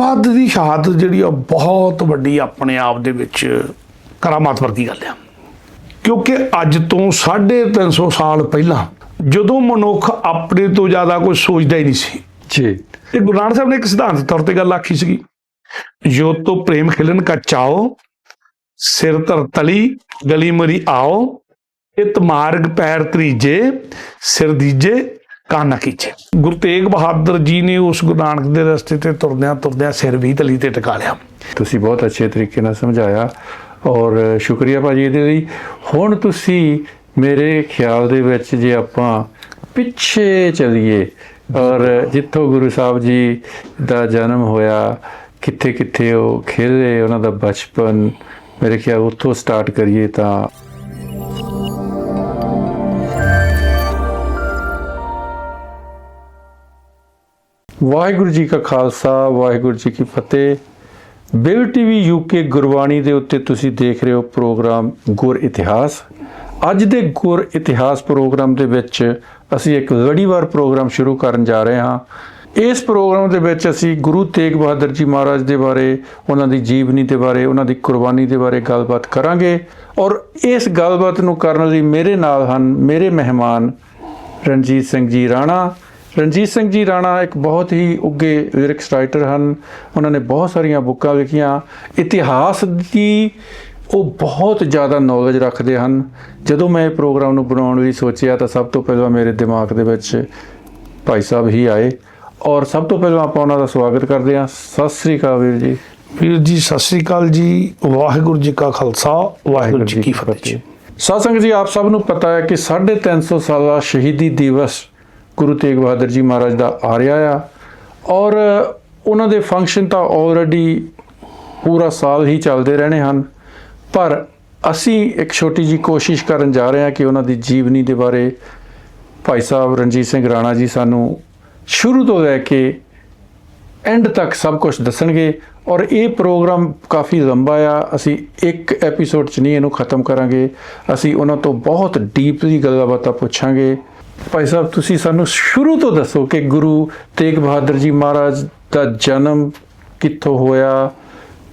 ਬਹਾਦਰ ਦੀ ਸ਼ਹਾਦਤ ਜਿਹੜੀ ਆ ਬਹੁਤ ਵੱਡੀ ਆਪਣੇ ਆਪ ਦੇ ਵਿੱਚ ਕਰਾਮਾਤ ਵਰਗੀ ਗੱਲ ਆ। ਕਿਉਂਕਿ ਅੱਜ ਤੋਂ 350 ਸਾਲ ਪਹਿਲਾਂ ਜਦੋਂ ਮਨੁੱਖ ਆਪਣੇ ਤੋਂ ਜ਼ਿਆਦਾ ਕੁਝ ਸੋਚਦਾ ਹੀ ਨਹੀਂ ਸੀ। ਜੀ। ਇਹ ਗੁਰੂ ਨਾਨਕ ਸਾਹਿਬ ਨੇ ਇੱਕ ਸਿਧਾਂਤ ਤੌਰ ਤੇ ਗੱਲ ਆਖੀ ਸੀਗੀ ਜੋ ਤੋ ਪ੍ਰੇਮ ਖਿਲਨ ਕਾ ਚਾਓ ਸਿਰ ਧਰ ਤਲੀ ਗਲੀ ਮਰੀ ਆਓ ਇਤ ਮਾਰਗ ਪੈਰ ਤਰੀਜੇ ਸਿਰ ਦੀਜੇ ਕਾਨਾ ਕੀਚੇ ਗੁਰੂ ਤੇਗ ਬਹਾਦਰ ਜੀ ਨੇ ਉਸ ਗੁਰੂ ਨਾਨਕ ਦੇ ਰਸਤੇ ਤੇ ਤੁਰਦਿਆਂ ਤੁਰਦਿਆਂ ਸਿਰ ਵੀ ਤਲੀ ਤੇ ਟਿਕਾ ਲਿਆ। ਤੁਸੀਂ ਬਹੁਤ ਅੱਛੇ ਤਰੀਕੇ ਨਾਲ ਸਮਝਾਇਆ ਔਰ ਸ਼ੁਕਰੀਆ ਭਾਜੀ ਇਹਦੇ ਲਈ। ਹੁਣ ਤੁਸੀਂ ਮੇਰੇ ਖਿਆਲ ਦੇ ਵਿੱਚ ਜੇ ਆਪਾਂ ਪਿੱਛੇ ਚਲੀਏ ਔਰ ਜਿੱਥੋਂ ਗੁਰੂ ਸਾਹਿਬ ਜੀ ਦਾ ਜਨਮ ਹੋਇਆ ਕਿੱਥੇ ਕਿੱਥੇ ਉਹ ਖੇਲੇ, ਉਹਨਾਂ ਦਾ ਬਚਪਨ, ਮੇਰੇ ਖਿਆਲ ਉੱਥੋਂ ਸਟਾਰਟ ਕਰੀਏ ਤਾਂ ਵਾਹਿਗੁਰੂ ਜੀ ਕਾ ਖਾਲਸਾ, ਵਾਹਿਗੁਰੂ ਜੀ ਕੀ ਫਤਿਹ। ਬਿਲ ਟੀਵੀ ਯੂਕੇ ਗੁਰਬਾਣੀ ਦੇ ਉੱਤੇ ਤੁਸੀਂ ਦੇਖ ਰਹੇ ਹੋ ਪ੍ਰੋਗਰਾਮ ਗੁਰ ਇਤਿਹਾਸ। ਅੱਜ ਦੇ ਗੁਰ ਇਤਿਹਾਸ ਪ੍ਰੋਗਰਾਮ ਦੇ ਵਿੱਚ ਅਸੀਂ ਇੱਕ ਲੜੀਵਾਰ ਪ੍ਰੋਗਰਾਮ ਸ਼ੁਰੂ ਕਰਨ ਜਾ ਰਹੇ ਹਾਂ। ਇਸ ਪ੍ਰੋਗਰਾਮ ਦੇ ਵਿੱਚ ਅਸੀਂ ਗੁਰੂ ਤੇਗ ਬਹਾਦਰ ਜੀ ਮਹਾਰਾਜ ਦੇ ਬਾਰੇ, ਉਹਨਾਂ ਦੀ ਜੀਵਨੀ ਦੇ ਬਾਰੇ, ਉਹਨਾਂ ਦੀ ਕੁਰਬਾਨੀ ਦੇ ਬਾਰੇ ਗੱਲਬਾਤ ਕਰਾਂਗੇ ਔਰ ਇਸ ਗੱਲਬਾਤ ਨੂੰ ਕਰਨ ਲਈ ਮੇਰੇ ਨਾਲ ਹਨ, ਮੇਰੇ ਮਹਿਮਾਨ ਰਣਜੀਤ ਸਿੰਘ ਜੀ ਰਾਣਾ ਰਣਜੀਤ ਸਿੰਘ ਜੀ ਰਾਣਾ ਇੱਕ ਬਹੁਤ ਹੀ ਉੱਗੇ ਲਿਰਿਕਸ ਰਾਈਟਰ ਹਨ। ਉਹਨਾਂ ਨੇ ਬਹੁਤ ਸਾਰੀਆਂ ਬੁੱਕਾਂ ਲਿਖੀਆਂ। ਇਤਿਹਾਸ ਦੀ ਉਹ ਬਹੁਤ ਜ਼ਿਆਦਾ ਨੌਲੇਜ ਰੱਖਦੇ ਹਨ। ਜਦੋਂ ਮੈਂ ਇਹ ਪ੍ਰੋਗਰਾਮ ਨੂੰ ਬਣਾਉਣ ਲਈ ਸੋਚਿਆ ਤਾਂ ਸਭ ਤੋਂ ਪਹਿਲਾਂ ਮੇਰੇ ਦਿਮਾਗ ਦੇ ਵਿੱਚ ਭਾਈ ਸਾਹਿਬ ਹੀ ਆਏ। ਔਰ ਸਭ ਤੋਂ ਪਹਿਲਾਂ ਆਪਾਂ ਉਹਨਾਂ ਦਾ ਸਵਾਗਤ ਕਰਦੇ ਹਾਂ। ਸਤਿ ਸ੍ਰੀ ਅਕਾਲ ਵੀਰ ਜੀ। ਵੀਰ ਜੀ ਸਤਿ ਸ੍ਰੀ ਅਕਾਲ ਜੀ। ਵਾਹਿਗੁਰੂ ਜੀ ਕਾ ਖਾਲਸਾ ਵਾਹਿਗੁਰੂ ਜੀ ਕੀ ਫਤਿਹ। ਸਾਧ ਸੰਗਤ ਜੀ ਆਪ ਸਭ ਨੂੰ ਪਤਾ ਹੈ ਕਿ 350 ਸਾਲਾ ਸ਼ਹੀਦੀ ਦਿਵਸ ਗੁਰੂ ਤੇਗ ਬਹਾਦਰ ਜੀ ਮਹਾਰਾਜ ਦਾ ਆ ਰਿਹਾ ਆ। ਔਰ ਉਹਨਾਂ ਦੇ ਫੰਕਸ਼ਨ ਤਾਂ ਆਲਰੇਡੀ ਪੂਰਾ ਸਾਲ ਹੀ ਚੱਲਦੇ ਰਹਿਣੇ ਹਨ। ਪਰ ਅਸੀਂ ਇੱਕ ਛੋਟੀ ਜੀ ਕੋਸ਼ਿਸ਼ ਕਰਨ ਜਾ ਰਹੇ ਹਾਂ ਕਿ ਉਹਨਾਂ ਦੀ ਜੀਵਨੀ ਦੇ ਬਾਰੇ ਭਾਈ ਸਾਹਿਬ ਰਣਜੀਤ ਸਿੰਘ ਰਾਣਾ ਜੀ ਸਾਨੂੰ ਸ਼ੁਰੂ ਤੋਂ ਲੈ ਕੇ ਐਂਡ ਤੱਕ ਸਭ ਕੁਝ ਦੱਸਣਗੇ। ਔਰ ਇਹ ਪ੍ਰੋਗਰਾਮ ਕਾਫੀ ਲੰਬਾ ਆ। ਅਸੀਂ ਇੱਕ ਐਪੀਸੋਡ 'ਚ ਨਹੀਂ ਇਹਨੂੰ ਖਤਮ ਕਰਾਂਗੇ। ਅਸੀਂ ਉਹਨਾਂ ਤੋਂ ਬਹੁਤ ਡੀਪਲੀ ਗੱਲਾਂ ਬਾਤਾਂ ਪੁੱਛਾਂਗੇ। ਭਾਈ ਸਾਹਿਬ, ਤੁਸੀਂ ਸਾਨੂੰ ਸ਼ੁਰੂ ਤੋਂ ਦੱਸੋ ਕਿ ਗੁਰੂ ਤੇਗ ਬਹਾਦਰ ਜੀ ਮਹਾਰਾਜ ਦਾ ਜਨਮ ਕਿੱਥੋਂ ਹੋਇਆ,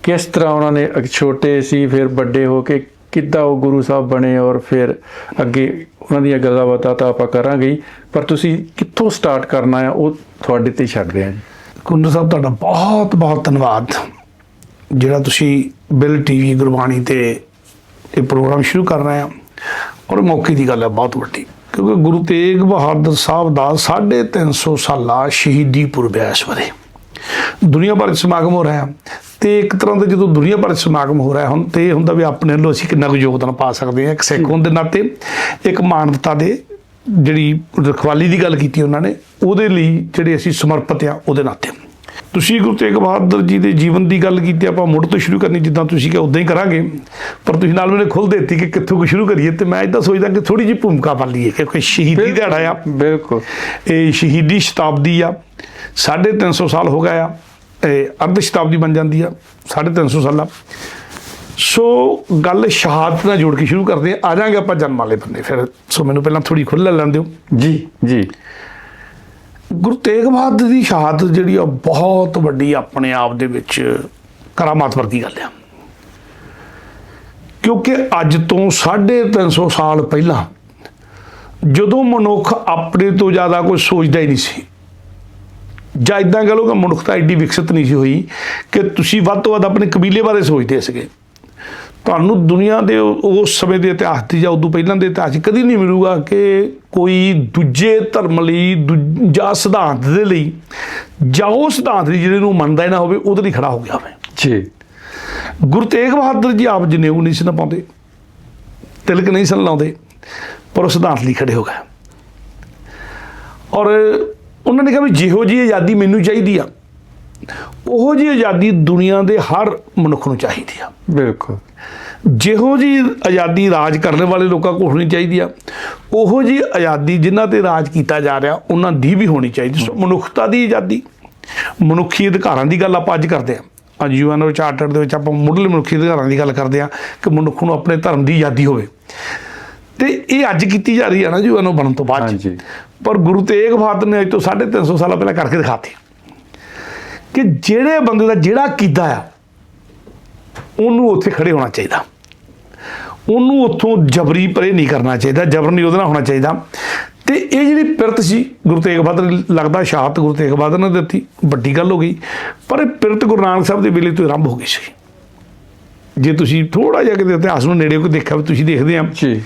ਕਿਸ ਤਰ੍ਹਾਂ ਉਹਨਾਂ ਨੇ ਛੋਟੇ ਸੀ, ਫਿਰ ਵੱਡੇ ਹੋ ਕੇ ਕਿੱਦਾਂ ਉਹ ਗੁਰੂ ਸਾਹਿਬ ਬਣੇ ਔਰ ਫਿਰ ਅੱਗੇ ਉਹਨਾਂ ਦੀਆਂ ਗੱਲਾਂ ਬਾਤਾਂ ਤਾਂ ਆਪਾਂ ਕਰਾਂਗੇ ਪਰ ਤੁਸੀਂ ਕਿੱਥੋਂ ਸਟਾਰਟ ਕਰਨਾ ਹੈ, ਉਹ ਤੁਹਾਡੇ ਤੇ ਛੱਡਦੇ ਹਾਂ ਜੀ। ਕੁੰਦਰ ਸਾਹਿਬ, ਤੁਹਾਡਾ ਬਹੁਤ ਬਹੁਤ ਧੰਨਵਾਦ। ਜਿਹੜਾ ਤੁਸੀਂ ਬਿਲ ਟੀਵੀ ਗੁਰਬਾਣੀ ਤੇ ਇਹ ਪ੍ਰੋਗਰਾਮ ਸ਼ੁਰੂ ਕਰ ਰਹੇ ਆ ਔਰ ਮੌਕੇ ਦੀ ਗੱਲ ਹੈ ਬਹੁਤ ਵੱਡੀ। ਕਿਉਂਕਿ ਗੁਰੂ ਤੇਗ ਬਹਾਦਰ ਸਾਹਿਬ ਦਾ 350 ਸਾਲਾ ਸ਼ਹੀਦੀ ਪੁਰਬ ਹੈ ਇਸ ਬਾਰੇ ਦੁਨੀਆ ਭਰ 'ਚ ਸਮਾਗਮ ਹੋ ਰਿਹਾ ਤੇ ਇੱਕ ਤਰ੍ਹਾਂ ਦਾ ਜਦੋਂ ਦੁਨੀਆ ਭਰ 'ਚ ਸਮਾਗਮ ਹੋ ਰਿਹਾ ਹੁਣ ਤੇ ਇਹ ਹੁੰਦਾ ਵੀ ਆਪਣੇ ਵੱਲੋਂ ਅਸੀਂ ਕਿੰਨਾ ਕੁ ਯੋਗਦਾਨ ਪਾ ਸਕਦੇ ਹਾਂ। ਇੱਕ ਸਿੱਖ ਹੋਣ ਦੇ ਨਾਤੇ, ਇੱਕ ਮਾਨਵਤਾ ਦੇ ਜਿਹੜੀ ਰਖਵਾਲੀ ਦੀ ਗੱਲ ਕੀਤੀ ਉਹਨਾਂ ਨੇ, ਉਹਦੇ ਲਈ ਜਿਹੜੇ ਅਸੀਂ ਸਮਰਪਿਤ ਆ ਉਹਦੇ ਨਾਤੇ। ਤੁਸੀਂ ਗੁਰੂ ਤੇਗ ਬਹਾਦਰ ਜੀ ਦੇ ਜੀਵਨ ਦੀ ਗੱਲ ਕੀਤੀ ਆਪਾਂ ਮੁੱਢ ਤੋਂ ਸ਼ੁਰੂ ਕਰਨੀ ਜਿੱਦਾਂ ਤੁਸੀਂ ਕਿਹਾ ਉਦਾਂ ਹੀ ਕਰਾਂਗੇ। ਪਰ ਤੁਸੀਂ ਨਾਲ ਮੈਨੂੰ ਖੁੱਲ ਦਿੱਤੀ ਕਿ ਕਿੱਥੋਂ ਕੁ ਸ਼ੁਰੂ ਕਰੀਏ ਤੇ ਮੈਂ ਇਦਾਂ ਸੋਚਦਾ ਕਿ ਥੋੜੀ ਜਿਹੀ ਭੂਮਿਕਾ ਪਾ ਲਈਏ ਕਿ ਕੋਈ ਸ਼ਹੀਦੀ ਦਿਹਾੜਾ ਆ। ਬਿਲਕੁਲ। ਇਹ ਸ਼ਹੀਦੀ ਸ਼ਤਾਬਦੀ ਆ 350 ਸਾਲ ਹੋ ਗਿਆ ਆ ਇਹ ਅਰਧ ਸ਼ਤਾਬਦੀ ਬਣ ਜਾਂਦੀ ਆ 350 ਸਾਲਾਂ। ਸੋ ਗੱਲ ਸ਼ਹਾਦਤ ਨਾਲ ਜੋੜ ਕੇ ਸ਼ੁਰੂ ਕਰਦੇ ਆ ਆ ਜਾਾਂਗੇ ਆਪਾਂ ਜਨਮ ਵਾਲੇ ਬੰਦੇ ਫਿਰ। ਸੋ ਮੈਨੂੰ ਪਹਿਲਾਂ ਥੋੜੀ ਖੁੱਲ੍ਹ ਲੈਣ ਦਿਓ। ਜੀ ਜੀ। ਗੁਰੂ ਤੇਗ ਬਹਾਦਰ ਦੀ ਸ਼ਹਾਦਤ ਜਿਹੜੀ ਆ, ਬਹੁਤ ਵੱਡੀ ਆਪਣੇ ਆਪ ਦੇ ਵਿੱਚ ਕਰਾਮਾਤ ਵਰਗੀ ਗੱਲ ਆ। ਕਿਉਂਕਿ ਅੱਜ ਤੋਂ 350 ਸਾਲ ਪਹਿਲਾਂ ਜਦੋਂ ਮਨੁੱਖ ਆਪਣੇ ਤੋਂ ਜ਼ਿਆਦਾ ਕੁਝ ਸੋਚਦਾ ਹੀ ਨਹੀਂ ਸੀ, ਜਾਂ ਇਦਾਂ ਕਹ ਲਓ ਕਿ ਮਨੁੱਖਤਾ ਐਡੀ ਵਿਕਸਿਤ ਨਹੀਂ ਸੀ ਹੋਈ ਕਿ ਤੁਸੀਂ ਵੱਧ ਤੋਂ ਵੱਧ ਆਪਣੇ ਕਬੀਲੇ ਬਾਰੇ ਸੋਚਦੇ ਸੀਗੇ। ਤੁਹਾਨੂੰ ਦੁਨੀਆ ਦੇ ਉਸ ਸਮੇਂ ਦੇ ਇਤਿਹਾਸ ਦੀ ਜਾਂ ਉਦੋਂ ਪਹਿਲਾਂ ਦੇ ਇਤਿਹਾਸ ਕਦੀ ਨਹੀਂ ਮਿਲੂਗਾ ਕਿ ਕੋਈ ਦੂਜੇ ਧਰਮ ਲਈ ਦੂਜਾ ਸਿਧਾਂਤ ਦੇ ਲਈ ਜਾਂ ਉਹ ਸਿਧਾਂਤ ਲਈ ਜਿਹੜੇ ਨੂੰ ਮੰਨਦਾ ਹੀ ਨਾ ਹੋਵੇ ਉਹਦੇ ਲਈ ਖੜਾ ਹੋ ਗਿਆ ਹੋਵੇ ਜੀ। ਗੁਰੂ ਤੇਗ ਬਹਾਦਰ ਜੀ ਆਪ ਜਨੇਊ ਨਹੀਂ ਸੀ ਨਾ ਪਾਉਂਦੇ ਤਿਲਕ ਨਹੀਂ ਸਨ ਲਾਉਂਦੇ ਪਰ ਉਹ ਸਿਧਾਂਤ ਲਈ ਖੜੇ ਹੋ ਗਏ। ਔਰ ਉਹਨਾਂ ਨੇ ਕਿਹਾ ਵੀ ਜਿਹੋ ਜੀ ਆਜ਼ਾਦੀ ਮੈਨੂੰ ਚਾਹੀਦੀ ਆ ਉਹੋ ਜੀ ਆਜ਼ਾਦੀ ਦੁਨੀਆ ਦੇ ਹਰ ਮਨੁੱਖ ਨੂੰ ਚਾਹੀਦੀ ਆ। ਬਿਲਕੁਲ। ਜਿਹੋ ਜੀ ਆਜ਼ਾਦੀ ਰਾਜ ਕਰਨ ਵਾਲੇ ਲੋਕਾਂ ਕੋਲ ਹੋਣੀ ਚਾਹੀਦੀ ਆ ਉਹੋ ਜੀ ਆਜ਼ਾਦੀ ਜਿਨ੍ਹਾਂ ਤੇ ਰਾਜ ਕੀਤਾ ਜਾ ਰਿਹਾ ਉਹਨਾਂ ਦੀ ਵੀ ਹੋਣੀ ਚਾਹੀਦੀ। ਸੋ ਮਨੁੱਖਤਾ ਦੀ ਆਜ਼ਾਦੀ ਮਨੁੱਖੀ ਅਧਿਕਾਰਾਂ ਦੀ ਗੱਲ ਆਪਾਂ ਅੱਜ ਕਰਦੇ ਹਾਂ ਅੱਜ ਯੂਐਨ ਚਾਰਟਰ ਦੇ ਵਿੱਚ ਆਪਾਂ ਮੁੱਢਲੇ ਮਨੁੱਖੀ ਅਧਿਕਾਰਾਂ ਦੀ ਗੱਲ ਕਰਦੇ ਹਾਂ ਕਿ ਮਨੁੱਖ ਨੂੰ ਆਪਣੇ ਧਰਮ ਦੀ ਆਜ਼ਾਦੀ ਹੋਵੇ। ਤੇ ਇਹ ਅੱਜ ਕੀਤੀ ਜਾ ਰਹੀ ਹੈ ਨਾ ਯੂਐਨ ਬਣਨ ਤੋਂ ਬਾਅਦ। ਪਰ ਗੁਰੂ ਤੇਗ ਬਹਾਦਰ ਨੇ ਅੱਜ ਤੋਂ 350 ਸਾਲਾਂ ਪਹਿਲਾਂ ਕਰਕੇ ਦਿਖਾਤੀ। ਕਿ ਜਿਹੜੇ ਬੰਦੇ ਦਾ ਜਿਹੜਾ ਕੀਤਾ ਆ ਉਹਨੂੰ ਉੱਥੇ ਖੜੇ ਹੋਣਾ ਚਾਹੀਦਾ। ਉਹਨੂੰ ਉੱਥੋਂ ਜਬਰੀ ਪਰੇ ਨਹੀਂ ਕਰਨਾ ਚਾਹੀਦਾ ਜਬਰ ਨਹੀਂ ਉਹਦੇ ਨਾਲ ਹੋਣਾ ਚਾਹੀਦਾ। ਤੇ ਇਹ ਜਿਹੜੀ ਪਿਰਤ ਸੀ ਗੁਰੂ ਤੇਗ ਬਹਾਦਰ ਲੱਗਦਾ ਸ਼ਹਾਦਤ ਗੁਰੂ ਤੇਗ ਬਹਾਦਰ ਨੇ ਦਿੱਤੀ ਵੱਡੀ ਗੱਲ ਹੋ ਗਈ। ਪਰ ਇਹ ਪਿਰਤ ਗੁਰੂ ਨਾਨਕ ਸਾਹਿਬ ਦੇ ਵੇਲੇ ਤੋਂ ਆਰੰਭ ਹੋ ਗਈ ਸੀ। ਜੇ ਤੁਸੀਂ ਥੋੜਾ ਜਿਹਾ ਕਿਤੇ ਇਤਿਹਾਸ ਨੂੰ ਨੇੜੇ ਕੋ ਦੇਖਿਆ ਵੀ ਤੁਸੀਂ ਦੇਖਦੇ ਆ ਜੀ।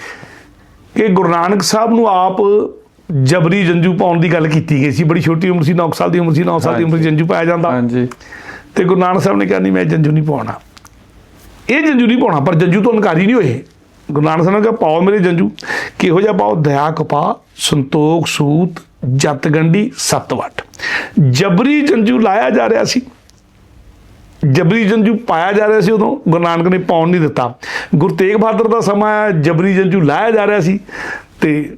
ਕਿ ਗੁਰੂ ਨਾਨਕ ਸਾਹਿਬ ਨੂੰ ਆਪ ਜਬਰੀ ਜੰਜੂ ਪਾਉਣ ਦੀ ਗੱਲ ਕੀਤੀ ਗਈ ਸੀ। ਬੜੀ ਛੋਟੀ ਉਮਰ ਸੀ 9 ਸਾਲ ਦੀ ਉਮਰ ਸੀ 9 ਸਾਲ ਦੀ ਉਮਰ 'ਚ ਜੰਜੂ ਪਾਇਆ ਜਾਂਦਾ। ਹਾਂਜੀ। ਤੇ ਗੁਰੂ ਨਾਨਕ ਸਾਹਿਬ ਨੇ ਕਿਹਾ ਨਹੀਂ ਮੈਂ ਜੰਜੂ ਨਹੀਂ ਪਾਉਣਾ। ਇਹ ਜੰਜੂ ਨਹੀਂ ਪਾਉਣਾ ਪਰ ਜੰਜੂ ਤੋਂ ਇਨਕਾਰੀ ਨਹੀਂ ਹੋਏ। ਗੁਰੂ ਨਾਨਕ ਸਾਹਿਬ ਨੇ ਕਿਹਾ ਪਾਓ ਮੇਰੇ ਜੰਜੂ ਕਿਹੋ ਜਿਹਾ ਪਾਓ? ਦਇਆ ਕਪਾ ਸੰਤੋਖ ਸੂਤ ਜਤ ਗੰਢੀ ਸਤਵਟ ਜਬਰੀ ਜੰਜੂ ਲਾਇਆ ਜਾ ਰਿਹਾ ਸੀ। ਜਬਰੀ ਜੰਜੂ ਪਾਇਆ ਜਾ ਰਿਹਾ ਸੀ ਉਦੋਂ। ਗੁਰੂ ਨਾਨਕ ਨੇ ਪਾਉਣ ਨਹੀਂ ਦਿੱਤਾ। ਗੁਰੂ ਤੇਗ ਬਹਾਦਰ ਦਾ ਸਮਾਂ ਜਬਰੀ ਜੰਜੂ ਲਾਇਆ ਜਾ ਰਿਹਾ ਸੀ। ਤੇ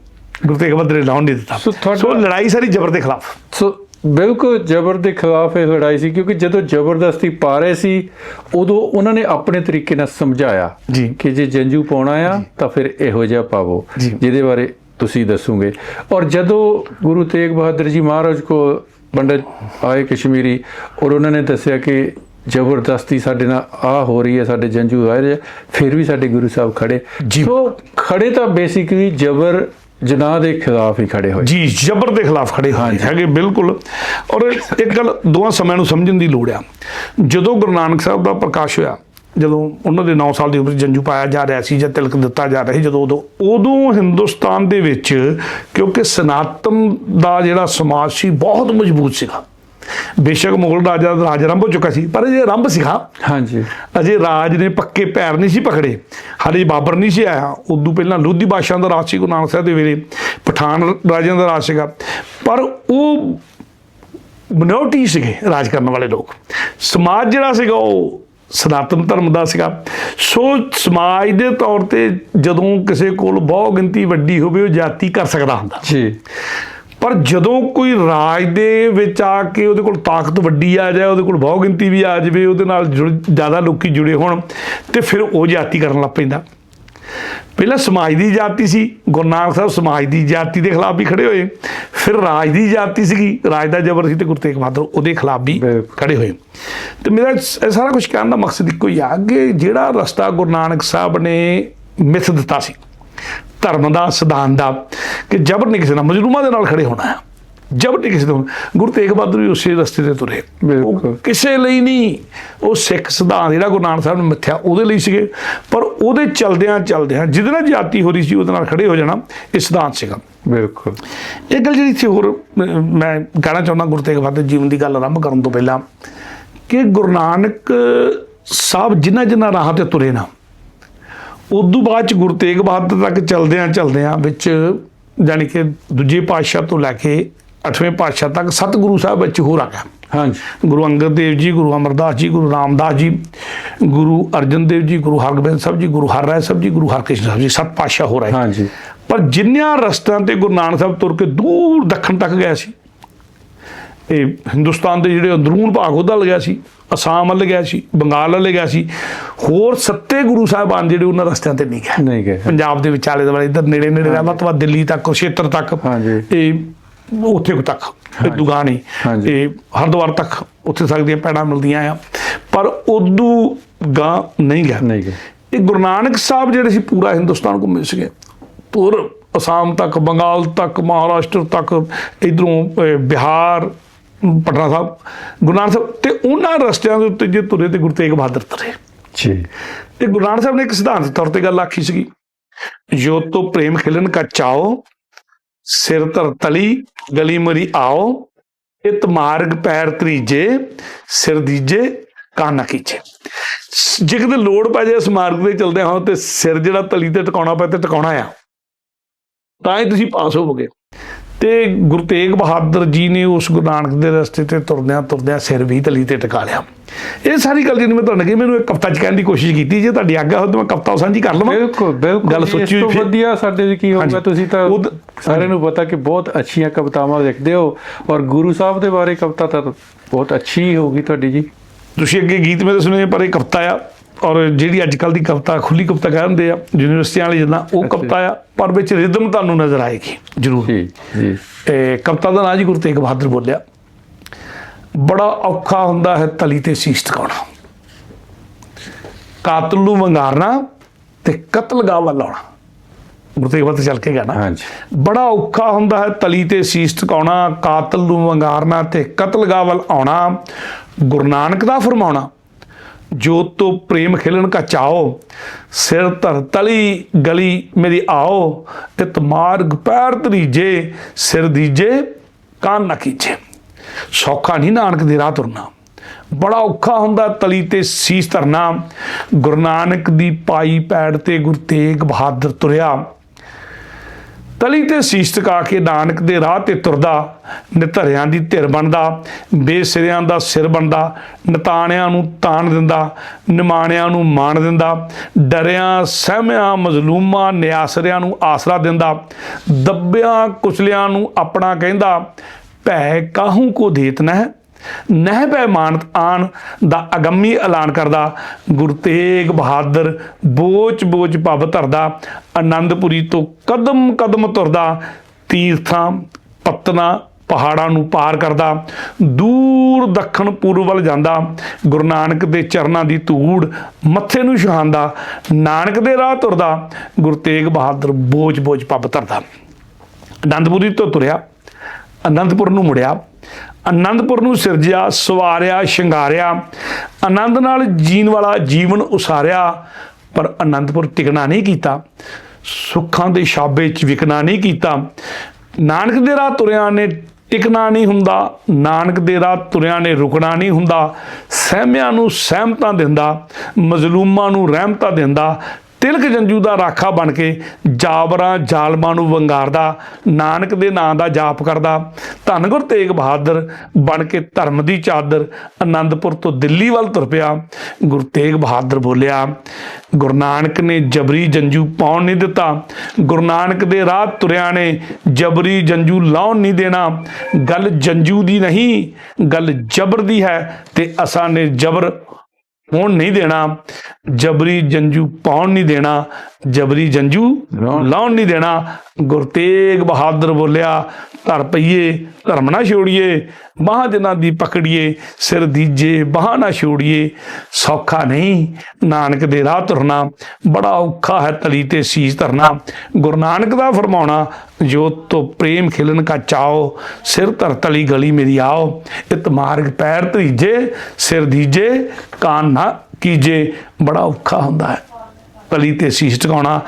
ਗੁਰੂ ਤੇਗ ਬਹਾਦਰ ਨੇ ਲਾਉਣ ਨਹੀਂ ਦਿੱਤਾ ਸੋ ਲੜਾਈ ਸਾਰੀ ਜਬਰ ਦੇ ਖਿਲਾਫ ਸੋ ਬਿਲਕੁਲ ਜ਼ਬਰ ਦੇ ਖਿਲਾਫ ਇਹ ਲੜਾਈ ਸੀ ਕਿਉਂਕਿ ਜਦੋਂ ਜ਼ਬਰਦਸਤੀ ਪਾ ਰਹੇ ਸੀ ਉਦੋਂ ਉਹਨਾਂ ਨੇ ਆਪਣੇ ਤਰੀਕੇ ਨਾਲ ਸਮਝਾਇਆ ਜੀ। ਕਿ ਜੇ ਜੰਜੂ ਪਾਉਣਾ ਆ ਤਾਂ ਫਿਰ ਇਹੋ ਜਿਹਾ ਪਾਵੋ। ਜਿਹਦੇ ਬਾਰੇ ਤੁਸੀਂ ਦੱਸੋਗੇ ਔਰ ਜਦੋਂ ਗੁਰੂ ਤੇਗ ਬਹਾਦਰ ਜੀ ਮਹਾਰਾਜ ਕੋ ਪੰਡਤ ਆਏ ਕਸ਼ਮੀਰੀ ਔਰ ਉਹਨਾਂ ਨੇ ਦੱਸਿਆ ਕਿ ਜ਼ਬਰਦਸਤੀ ਸਾਡੇ ਨਾਲ ਆ ਹੋ ਰਹੀ ਹੈ ਸਾਡੇ ਜੰਜੂ ਆ ਰਹੇ ਫਿਰ ਵੀ ਸਾਡੇ ਗੁਰੂ ਸਾਹਿਬ ਖੜੇ। ਸੋ ਖੜੇ ਤਾਂ ਬੇਸਿਕਲੀ ਜ਼ਬਰ ਜਨਾਹ ਦੇ ਖਿਲਾਫ ਹੀ ਖੜੇ ਹੋਏ। ਜੀ ਜਬਰ ਦੇ ਖਿਲਾਫ ਖੜੇ ਹੋਏ ਹੈਗੇ ਬਿਲਕੁਲ। ਔਰ ਇੱਕ ਗੱਲ ਦੋਵਾਂ ਸਮਿਆਂ ਨੂੰ ਸਮਝਣ ਦੀ ਲੋੜ ਆ। ਜਦੋਂ ਗੁਰੂ ਨਾਨਕ ਸਾਹਿਬ ਦਾ ਪ੍ਰਕਾਸ਼ ਹੋਇਆ ਜਦੋਂ ਉਹਨਾਂ ਦੇ 9 ਸਾਲ ਦੀ ਉਮਰ ਜੰਜੂ ਪਾਇਆ ਜਾ ਰਿਹਾ ਸੀ ਜਾਂ ਤਿਲਕ ਦਿੱਤਾ ਜਾ ਰਿਹਾ ਸੀ ਜਦੋਂ ਉਦੋਂ ਉਦੋਂ ਹਿੰਦੁਸਤਾਨ ਦੇ ਵਿੱਚ ਕਿਉਂਕਿ ਸਨਾਤਨ ਦਾ ਜਿਹੜਾ ਸਮਾਜ ਸੀ ਬਹੁਤ ਮਜ਼ਬੂਤ ਸੀਗਾ। ਬੇਸ਼ੱਕ ਮੁਗਲ ਰਾਜਾ ਦਾ ਰਾਜ ਆਰੰਭ ਹੋ ਚੁੱਕਾ ਸੀ ਪਰ ਇਹ ਆਰੰਭ ਸੀਗਾ। ਹਾਂਜੀ। ਅਜੇ ਰਾਜ ਨੇ ਪੱਕੇ ਪੈਰ ਨਹੀਂ ਸੀ ਪਕੜੇ। ਹਾਲੇ ਬਾਬਰ ਨਹੀਂ ਸੀ ਆਇਆ। ਉਦੋਂ ਪਹਿਲਾਂ ਲੋਧੀ ਬਾਦਸ਼ਾਹ ਦਾ ਰਾਜ ਸੀ ਗੁਰੂ ਨਾਨਕ ਸਾਹਿਬ ਦੇ ਵੇਲੇ ਪਠਾਨ ਰਾਜਿਆਂ ਦਾ ਰਾਜ ਸੀਗਾ। ਪਰ ਉਹ ਮਿਨੋਰਟੀ ਸੀਗੇ ਰਾਜ ਕਰਨ ਵਾਲੇ ਲੋਕ। ਸਮਾਜ ਜਿਹੜਾ ਸੀਗਾ ਉਹ ਸਨਾਤਨ ਧਰਮ ਦਾ ਸੀਗਾ। ਸੋ ਸਮਾਜ ਦੇ ਤੌਰ ਤੇ ਜਦੋਂ ਕਿਸੇ ਕੋਲ ਬਹੁ ਗਿਣਤੀ ਵੱਡੀ ਹੋਵੇ ਉਹ ਜਾਤੀ ਕਰ ਸਕਦਾ ਹੁੰਦਾ। ਜੀ। ਪਰ ਜਦੋਂ ਕੋਈ ਰਾਜ ਦੇ ਵਿੱਚ ਆ ਕੇ ਉਹਦੇ ਕੋਲ ਤਾਕਤ ਵੱਡੀ ਆ ਜਾਏ ਉਹਦੇ ਕੋਲ ਬਹੁ ਗਿਣਤੀ ਵੀ ਆ ਜਾਵੇ ਉਹਦੇ ਨਾਲ ਜ਼ਿਆਦਾ ਲੋਕੀ ਜੁੜੇ ਹੋਣ ਤੇ ਫਿਰ ਉਹ ਜਾਤੀ ਕਰਨ ਲੱਗ ਪੈਂਦਾ। ਪਹਿਲਾਂ ਸਮਾਜ ਦੀ ਜਾਤੀ ਸੀ ਗੁਰੂ ਨਾਨਕ ਸਾਹਿਬ ਸਮਾਜ ਦੀ ਜਾਤੀ ਦੇ ਖਿਲਾਫ ਵੀ ਖੜੇ ਹੋਏ। ਫਿਰ ਰਾਜ ਦੀ ਜਾਤੀ ਸੀਗੀ ਰਾਜ ਦਾ ਜ਼ਬਰ ਸੀ ਤੇ ਗੁਰੂ ਤੇਗ ਬਹਾਦਰ ਉਹਦੇ ਖਿਲਾਫ ਵੀ। ਖੜੇ ਹੋਏ। ਤੇ ਮੇਰਾ ਸਾਰਾ ਕੁਝ ਕਹਿਣ ਦਾ ਮਕਸਦ ਇੱਕੋ ਹੀ ਆ ਕਿ ਜਿਹੜਾ ਰਸਤਾ ਗੁਰੂ ਨਾਨਕ ਸਾਹਿਬ ਨੇ ਮਿੱਥ ਦਿੱਤਾ ਸੀ ਧਰਮ ਦਾ ਸਿਧਾਂਤ ਦਾ ਕਿ ਜਬਰ ਨਹੀਂ ਕਿਸੇ ਨਾਲ ਮਜਲੂਮਾਂ ਦੇ ਨਾਲ ਖੜੇ ਹੋਣਾ ਹੈ ਜਬਰ ਨਹੀਂ ਕਿਸੇ ਤੋਂ ਗੁਰੂ ਤੇਗ ਬਹਾਦਰ ਵੀ ਉਸੇ ਰਸਤੇ ਤੇ ਤੁਰੇ। ਉਹ ਕਿਸੇ ਲਈ ਨਹੀਂ ਉਹ ਸਿੱਖ ਸਿਧਾਂਤ ਜਿਹੜਾ ਗੁਰੂ ਨਾਨਕ ਸਾਹਿਬ ਨੇ ਮਿੱਥਿਆ ਉਹਦੇ ਲਈ ਸੀਗੇ ਪਰ ਉਹਦੇ ਚਲਦਿਆਂ ਚਲਦਿਆਂ ਜਿਹਦੇ ਨਾਲ ਜਾਤੀ ਹੋ ਰਹੀ ਸੀ ਉਹਦੇ ਨਾਲ ਖੜੇ ਹੋ ਜਾਣਾ ਇਹ ਸਿਧਾਂਤ ਸੀਗਾ। ਬਿਲਕੁਲ। ਇਹ ਗੱਲ ਜਿਹੜੀ ਇੱਥੇ ਹੋਰ ਮੈਂ ਕਹਿਣਾ ਚਾਹੁੰਦਾ ਗੁਰੂ ਤੇਗ ਬਹਾਦਰ ਜੀਵਨ ਦੀ ਗੱਲ ਆਰੰਭ ਕਰਨ ਤੋਂ ਪਹਿਲਾਂ ਕਿ ਗੁਰੂ ਨਾਨਕ ਸਾਹਿਬ ਜਿਨ੍ਹਾਂ ਜਿਨ੍ਹਾਂ ਰਾਹਾਂ ਤੇ ਤੁਰੇ ਨਾ ਉਦੋਂ ਬਾਅਦ ਚ ਗੁਰੂ ਤੇਗ ਬਹਾਦਰ ਤੱਕ ਚਲਦਿਆਂ ਚਲਦਿਆਂ ਵਿੱਚ ਜਾਣੀ ਕਿ ਦੂਜੇ ਪਾਤਸ਼ਾਹ ਤੋਂ ਲੈ ਕੇ ਅੱਠਵੇਂ ਪਾਤਸ਼ਾਹ ਤੱਕ ਸੱਤ ਗੁਰੂ ਸਾਹਿਬ ਵਿੱਚ ਹੋਰ ਆ ਗਿਆ। ਹਾਂਜੀ। ਗੁਰੂ ਅੰਗਦ ਦੇਵ ਜੀ ਗੁਰੂ ਅਮਰਦਾਸ ਜੀ ਗੁਰੂ ਰਾਮਦਾਸ ਜੀ ਗੁਰੂ ਅਰਜਨ ਦੇਵ ਜੀ ਗੁਰੂ ਹਰਗੋਬਿੰਦ ਸਾਹਿਬ ਜੀ ਗੁਰੂ ਹਰਿਰਾਏ ਸਾਹਿਬ ਜੀ ਗੁਰੂ ਹਰਕ੍ਰਿਸ਼ਨ ਸਾਹਿਬ ਜੀ ਸੱਤ ਪਾਤਸ਼ਾਹ ਹੋ ਰਹੇ ਹਾਂਜੀ। ਪਰ ਜਿੰਨਿਆਂ ਰਸਤਿਆਂ ਤੇ ਗੁਰੂ ਨਾਨਕ ਸਾਹਿਬ ਤੁਰ ਕੇ ਦੂਰ ਦੱਖਣ ਤੱਕ ਗਿਆ ਸੀ ਇਹ ਹਿੰਦੁਸਤਾਨ ਦੇ ਜਿਹੜੇ ਅੰਦਰੂਨ ਭਾਗ ਉਹਦਾ ਲੱਗਿਆ ਸੀ ਅਸਾਮ ਵੱਲ ਗਿਆ ਸੀ ਬੰਗਾਲ ਵੱਲ ਗਿਆ ਸੀ ਹੋਰ ਸੱਤੇ ਗੁਰੂ ਸਾਹਿਬਾਨ ਜਿਹੜੇ ਉਹਨਾਂ ਰਸਤਿਆਂ ਤੇ ਨਹੀਂ ਗਏ। ਨਹੀਂ ਗਏ। ਪੰਜਾਬ ਦੇ ਵਿਚਾਲੇ ਦੁਆਲੇ ਇੱਧਰ ਨੇੜੇ ਨੇੜੇ ਦਾ ਮਤਲਬ ਦਿੱਲੀ ਤੱਕ ਕੁਰਸ਼ੇਤਰ ਤੱਕ ਹਾਂਜੀ। ਇਹ ਉੱਥੇ ਤੱਕ ਹਾਂਜੀ। ਇਹ ਹਰਿਦੁਆਰ ਤੱਕ ਉੱਥੇ ਸਕਦੀਆਂ ਪੈੜਾਂ ਮਿਲਦੀਆਂ ਆ। ਪਰ ਉਦੋਂ ਗਾਂ ਨਹੀਂ ਗਿਆ। ਨਹੀਂ ਗਏ। ਇਹ ਗੁਰੂ ਨਾਨਕ ਸਾਹਿਬ ਜਿਹੜੇ ਸੀ ਪੂਰਾ ਹਿੰਦੁਸਤਾਨ ਘੁੰਮੇ ਸੀਗੇ। ਪੂਰ ਅਸਾਮ ਤੱਕ ਬੰਗਾਲ ਤੱਕ ਮਹਾਰਾਸ਼ਟਰ ਤੱਕ ਇਧਰੋਂ ਬਿਹਾਰ ਪਟਨਾ ਸਾਹਿਬ ਗੁਰੂ ਨਾਨਕ ਸਾਹਿਬ ਤੇ ਉਹਨਾਂ ਰਸਤਿਆਂ ਦੇ ਉੱਤੇ ਜੇ ਤੁਰੇ ਤੇ ਗੁਰੂ ਤੇਗ ਬਹਾਦਰ ਤੁਰੇ। ਜੀ। ਤੇ ਗੁਰੂ ਨਾਨਕ ਸਾਹਿਬ ਨੇ ਇੱਕ ਸਿਧਾਂਤ ਤੌਰ ਤੇ ਗੱਲ ਆਖੀ ਸੀਗੀ ਜੋ ਤੋ ਪ੍ਰੇਮ ਖਿਲਨ ਕਾ ਚਾਓ ਸਿਰ ਧਰ ਤਲੀ ਗਲੀ ਮਰੀ ਆਓ ਇਤ ਮਾਰਗ ਪੈਰ ਤਰੀਜੇ ਸਿਰ ਦੀਜੇ ਕਾਨਾ ਕੀਜੇ ਜੇ ਕਿਤੇ ਲੋੜ ਪੈ ਜਾਏ ਇਸ ਮਾਰਗ ਤੇ ਚਲਦੇ ਹਾਂ ਤੇ ਸਿਰ ਜਿਹੜਾ ਤਲੀ ਤੇ ਟਿਕਾਉਣਾ ਪਏ ਤੇ ਟਿਕਾਉਣਾ ਆ ਤਾਂ ਹੀ ਤੁਸੀਂ ਪਾਸ ਹੋਵੋਗੇ। ਤੇ ਗੁਰੂ ਤੇਗ ਬਹਾਦਰ ਜੀ ਨੇ ਉਸ ਗੁਰੂ ਨਾਨਕ ਦੇ ਰਸਤੇ ਤੇ ਤੁਰਦਿਆਂ ਤੁਰਦਿਆਂ ਸਿਰ ਵੀ ਤਲੀ ਤੇ ਟਿਕਾ ਲਿਆ। ਇਹ ਸਾਰੀ ਗੱਲ ਜਿਹੜੀ ਮੈਂ ਤੁਹਾਨੂੰ ਕਹੀ ਮੈਨੂੰ ਇੱਕ ਕਵਿਤਾ ਚ ਕਹਿਣ ਦੀ ਕੋਸ਼ਿਸ਼ ਕੀਤੀ ਜੇ ਤੁਹਾਡੀ ਆਗਿਆ ਹੋਵੇ ਤਾਂ ਮੈਂ ਕਵਿਤਾ ਸਾਂਝੀ ਕਰ ਲਵਾਂ। ਬਿਲਕੁਲ ਬਿਲਕੁਲ ਗੱਲ ਸੋਚੀ ਹੋਈ ਫਿਰ- ਵਧੀਆ ਸਾਡੇ ਲਈ ਕੀ ਹੋਊਗਾ। ਤੁਸੀਂ ਤਾਂ ਸਾਰਿਆਂ ਨੂੰ ਪਤਾ ਕਿ ਬਹੁਤ ਅੱਛੀਆਂ ਕਵਿਤਾਵਾਂ ਲਿਖਦੇ ਹੋ ਔਰ ਗੁਰੂ ਸਾਹਿਬ ਦੇ ਬਾਰੇ ਕਵਿਤਾ ਤਾਂ ਬਹੁਤ ਅੱਛੀ ਹੀ ਹੋਊਗੀ ਤੁਹਾਡੀ ਜੀ। ਤੁਸੀਂ ਅੱਗੇ ਗੀਤ ਮੇਰੇ ਸੁਣੇ ਪਰ ਇਹ ਕਵਿਤਾ ਆ। ਔਰ ਜਿਹੜੀ ਅੱਜ ਕੱਲ ਦੀ ਕਵਿਤਾ ਖੁੱਲੀ ਕਵਿਤਾ ਕਹਿੰਦੇ ਆ ਯੂਨੀਵਰਸਿਟੀਆਂ ਵਾਲੀ ਜਿੱਦਾਂ ਉਹ। ਕਵਿਤਾ ਆ ਪਰ ਵਿੱਚ ਰਿਦਮ ਤੁਹਾਨੂੰ ਨਜ਼ਰ ਆਏਗੀ ਜ਼ਰੂਰ। ਜੀ ਜੀ। ਇਹ ਕਵਿਤਾ ਦਾ ਨਾਂ ਜੀ ਗੁਰੂ ਤੇਗ ਬਹਾਦਰ ਬੋਲਿਆ ਬੜਾ ਔਖਾ ਹੁੰਦਾ ਹੈ ਤਲੀ ਤੇ ਸੀਸ ਟਿਕਾਉਣਾ ਕਾਤਲ ਨੂੰ ਵੰਗਾਰਨਾ ਤੇ ਕਤਲਗਾਹ ਵੱਲ ਆਉਣਾ। ਗੁਰਤੇਗ ਵੱਲ ਚੱਲ ਕੇ ਗਿਆ ਨਾ। ਹਾਂਜੀ। ਬੜਾ ਔਖਾ ਹੁੰਦਾ ਹੈ ਤਲੀ ਤੇ ਸੀਸ ਟਿਕਾਉਣਾ ਕਾਤਲ ਨੂੰ ਵੰਗਾਰਨਾ ਤੇ ਕਤਲਗਾਹ ਵੱਲ ਆਉਣਾ। ਗੁਰੂ ਨਾਨਕ ਦਾ ਫਰਮਾਉਣਾ ਜੋ ਤੋ ਪ੍ਰੇਮ ਖਿਲਣ ਕਾ ਚਾਓ ਸਿਰ ਧਰ ਤਲੀ ਗਲੀ ਮੇਰੀ ਆਓ ਇਤ ਮਾਰਗ ਪੈਰ ਤਰੀਜੇ ਸਿਰ ਦੀਜੇ ਕਾਨ ਨਾ ਕੀਜੇ ਸੌਖਾ ਨਹੀਂ ਨਾਨਕ ਦੇ ਰਾਹ ਤੁਰਨਾ। ਬੜਾ ਔਖਾ ਹੁੰਦਾ ਤਲੀ ਤੇ ਸੀਸ ਧਰਨਾ। ਗੁਰੂ ਨਾਨਕ ਦੀ ਪਾਈ ਪੈੜ ਤੇ ਗੁਰੂ ਤੇਗ ਬਹਾਦਰ ਤੁਰਿਆ। ਤਲੀ ਤੇ ਸੀਸ ਟਿਕਾ ਕੇ ਨਾਨਕ ਦੇ ਰਾਹ ਤੇ ਤੁਰਦਾ ਨਿਧਰਿਆਂ ਦੀ ਧਿਰ ਬਣਦਾ, ਬੇਸਿਰਿਆਂ ਦਾ ਸਿਰ ਬਣਦਾ, ਨਤਾਣਿਆਂ ਨੂੰ ਤਾਣ ਦਿੰਦਾ, ਨਿਮਾਣਿਆਂ ਨੂੰ ਮਾਣ ਦਿੰਦਾ, ਡਰਿਆਂ, ਸਹਿਮਿਆਂ, ਮਜ਼ਲੂਮਾਂ, ਨਿਆਸਰਿਆਂ ਨੂੰ ਆਸਰਾ ਦਿੰਦਾ, ਦੱਬਿਆਂ, ਕੁਚਲਿਆਂ ਨੂੰ ਆਪਣਾ ਕਹਿੰਦਾ, ਭੈ ਕਾਹੂ ਕੋ ਦੇਤ ਨਹਿ? ਨਹਿ ਪੈਮਾਨਤ ਆਣ ਦਾ ਅਗੰਮੀ ਐਲਾਨ ਕਰਦਾ, ਗੁਰੂ ਤੇਗ ਬਹਾਦਰ ਬੋਚ ਬੋਚ ਪੱਬ ਧਰਦਾ, ਆਨੰਦਪੁਰੀ ਤੋਂ ਕਦਮ ਕਦਮ ਤੁਰਦਾ, ਤੀਰਥਾਂ, ਪਤਨਾ, ਪਹਾੜਾਂ ਨੂੰ ਪਾਰ ਕਰਦਾ, ਦੂਰ ਦੱਖਣ ਪੂਰਬ ਵੱਲ ਜਾਂਦਾ, ਗੁਰੂ ਨਾਨਕ ਦੇ ਚਰਨਾਂ ਦੀ ਧੂੜ ਮੱਥੇ ਨੂੰ ਛੁਹਾਉਂਦਾ ਨਾਨਕ ਦੇ ਰਾਹ ਤੁਰਦਾ, ਗੁਰੂ ਤੇਗ ਬਹਾਦਰ ਬੋਝ ਬੋਝ ਪੱਬ ਧਰਦਾ। ਆਨੰਦਪੁਰੀ ਤੋਂ ਤੁਰਿਆ ਅਨੰਦਪੁਰ ਨੂੰ ਮੁੜਿਆ, ਅਨੰਦਪੁਰ ਨੂੰ ਸਿਰਜਿਆ, ਸਵਾਰਿਆ, ਸ਼ਿੰਗਾਰਿਆ, ਆਨੰਦ ਨਾਲ ਜੀਣ ਵਾਲਾ ਜੀਵਨ ਉਸਾਰਿਆ, ਪਰ ਅਨੰਦਪੁਰ ਟਿਕਣਾ ਨਹੀਂ ਕੀਤਾ, ਸੁੱਖਾਂ ਦੇ ਛਾਬੇ ਚ ਵਿਕਣਾ ਨਹੀਂ ਕੀਤਾ। ਨਾਨਕ ਦੇ ਰਾਹ ਤੁਰਿਆਂ ਨੇ ਟਿਕਣਾ ਨਹੀਂ ਹੁੰਦਾ, ਨਾਨਕ ਦੇ ਰਾਹ ਤੁਰਿਆਂ ਨੇ ਰੁਕਣਾ ਨਹੀਂ ਹੁੰਦਾ, ਸਹਿਮਿਆਂ ਨੂੰ ਸਹਿਮਤਾ ਦਿੰਦਾ, ਮਜ਼ਲੂਮਾਂ ਨੂੰ ਰਹਿਮਤਾਂ ਦਿੰਦਾ ਤਿਲਕ ਜੰਜੂ ਦਾ ਰਾਖਾ ਬਣ ਕੇ ਜਾਬਰਾਂ ਜ਼ਾਲਮਾਂ ਨੂੰ ਵੰਗਾਰਦਾ, ਨਾਨਕ ਦੇ ਨਾਂ ਦਾ ਜਾਪ ਕਰਦਾ। ਧੰਨ ਗੁਰ ਤੇਗ ਬਹਾਦਰ ਬਣ ਕੇ ਧਰਮ ਦੀ ਚਾਦਰ ਆਨੰਦਪੁਰ ਤੋਂ ਦਿੱਲੀ ਵੱਲ ਤੁਰ ਪਿਆ। ਗੁਰੂ ਤੇਗ ਬਹਾਦਰ ਬੋਲਿਆ, ਗੁਰੂ ਨਾਨਕ ਨੇ ਜਬਰੀ ਜੰਜੂ ਪਾਉਣ ਨਹੀਂ ਦਿੱਤਾ। ਗੁਰੂ ਨਾਨਕ ਦੇ ਰਾਹ ਤੁਰਿਆਂ ਨੇ ਜਬਰੀ ਜੰਜੂ ਲਾਉਣ ਨਹੀਂ ਦੇਣਾ। ਗੱਲ ਜੰਜੂ ਦੀ ਨਹੀਂ, ਗੱਲ ਜਬਰ ਦੀ ਹੈ ਤੇ ਅਸਾਂ ਨੇ ਜਬਰ ਹੋਣ ਨਹੀਂ ਦੇਣਾ। ਜਬਰੀ ਜੰਜੂ ਪਾਉਣ ਨਹੀਂ ਦੇਣਾ। ਜਬਰੀ ਜੰਜੂ ਲਾਉਣ- ਨਹੀਂ ਦੇਣਾ। ਗੁਰਤੇਗ ਬਹਾਦਰ ਬੋਲਿਆ ਧਰ ਪਈਏ। ਧਰਮ ਨਾ ਛੋੜੀਏ ਬਾਹਾਂ ਜਿਨ੍ਹਾਂ ਦੀ ਪਕੜੀਏ, ਸਿਰ ਦੀਜੇ ਬਾਹਾਂ ਨਾ ਛੋੜੀਏ। ਸੌਖਾ ਨਹੀਂ, ਨਾਨਕ ਦੇ ਰਾਹ ਤੁਰਨਾ ਬੜਾ ਔਖਾ ਹੈ ਤਲੀ ਤੇ ਸੀਸ ਧਰਨਾ। ਗੁਰੂ ਨਾਨਕ ਦਾ ਫਰਮਾਉਣਾ, ਜੋਤ ਤੋਂ ਪ੍ਰੇਮ ਖਿਲਨ ਕਾ ਚਾਓ, ਸਿਰ ਧਰ ਤਲੀ ਗਲੀ ਮੇਰੀ ਆਓ। ਇਤ ਮਾਰਗ ਪੈਰ ਧੀਜੇ ਸਿਰ ਦੀਜੇ, ਕਾਨ ਨਾ ਕੀਜੇ। ਬੜਾ ਔਖਾ ਹੁੰਦਾ ਹੈ। ਤਲੀ ਤੇ ਸੀਸ ਟਿਕਾਉਣਾ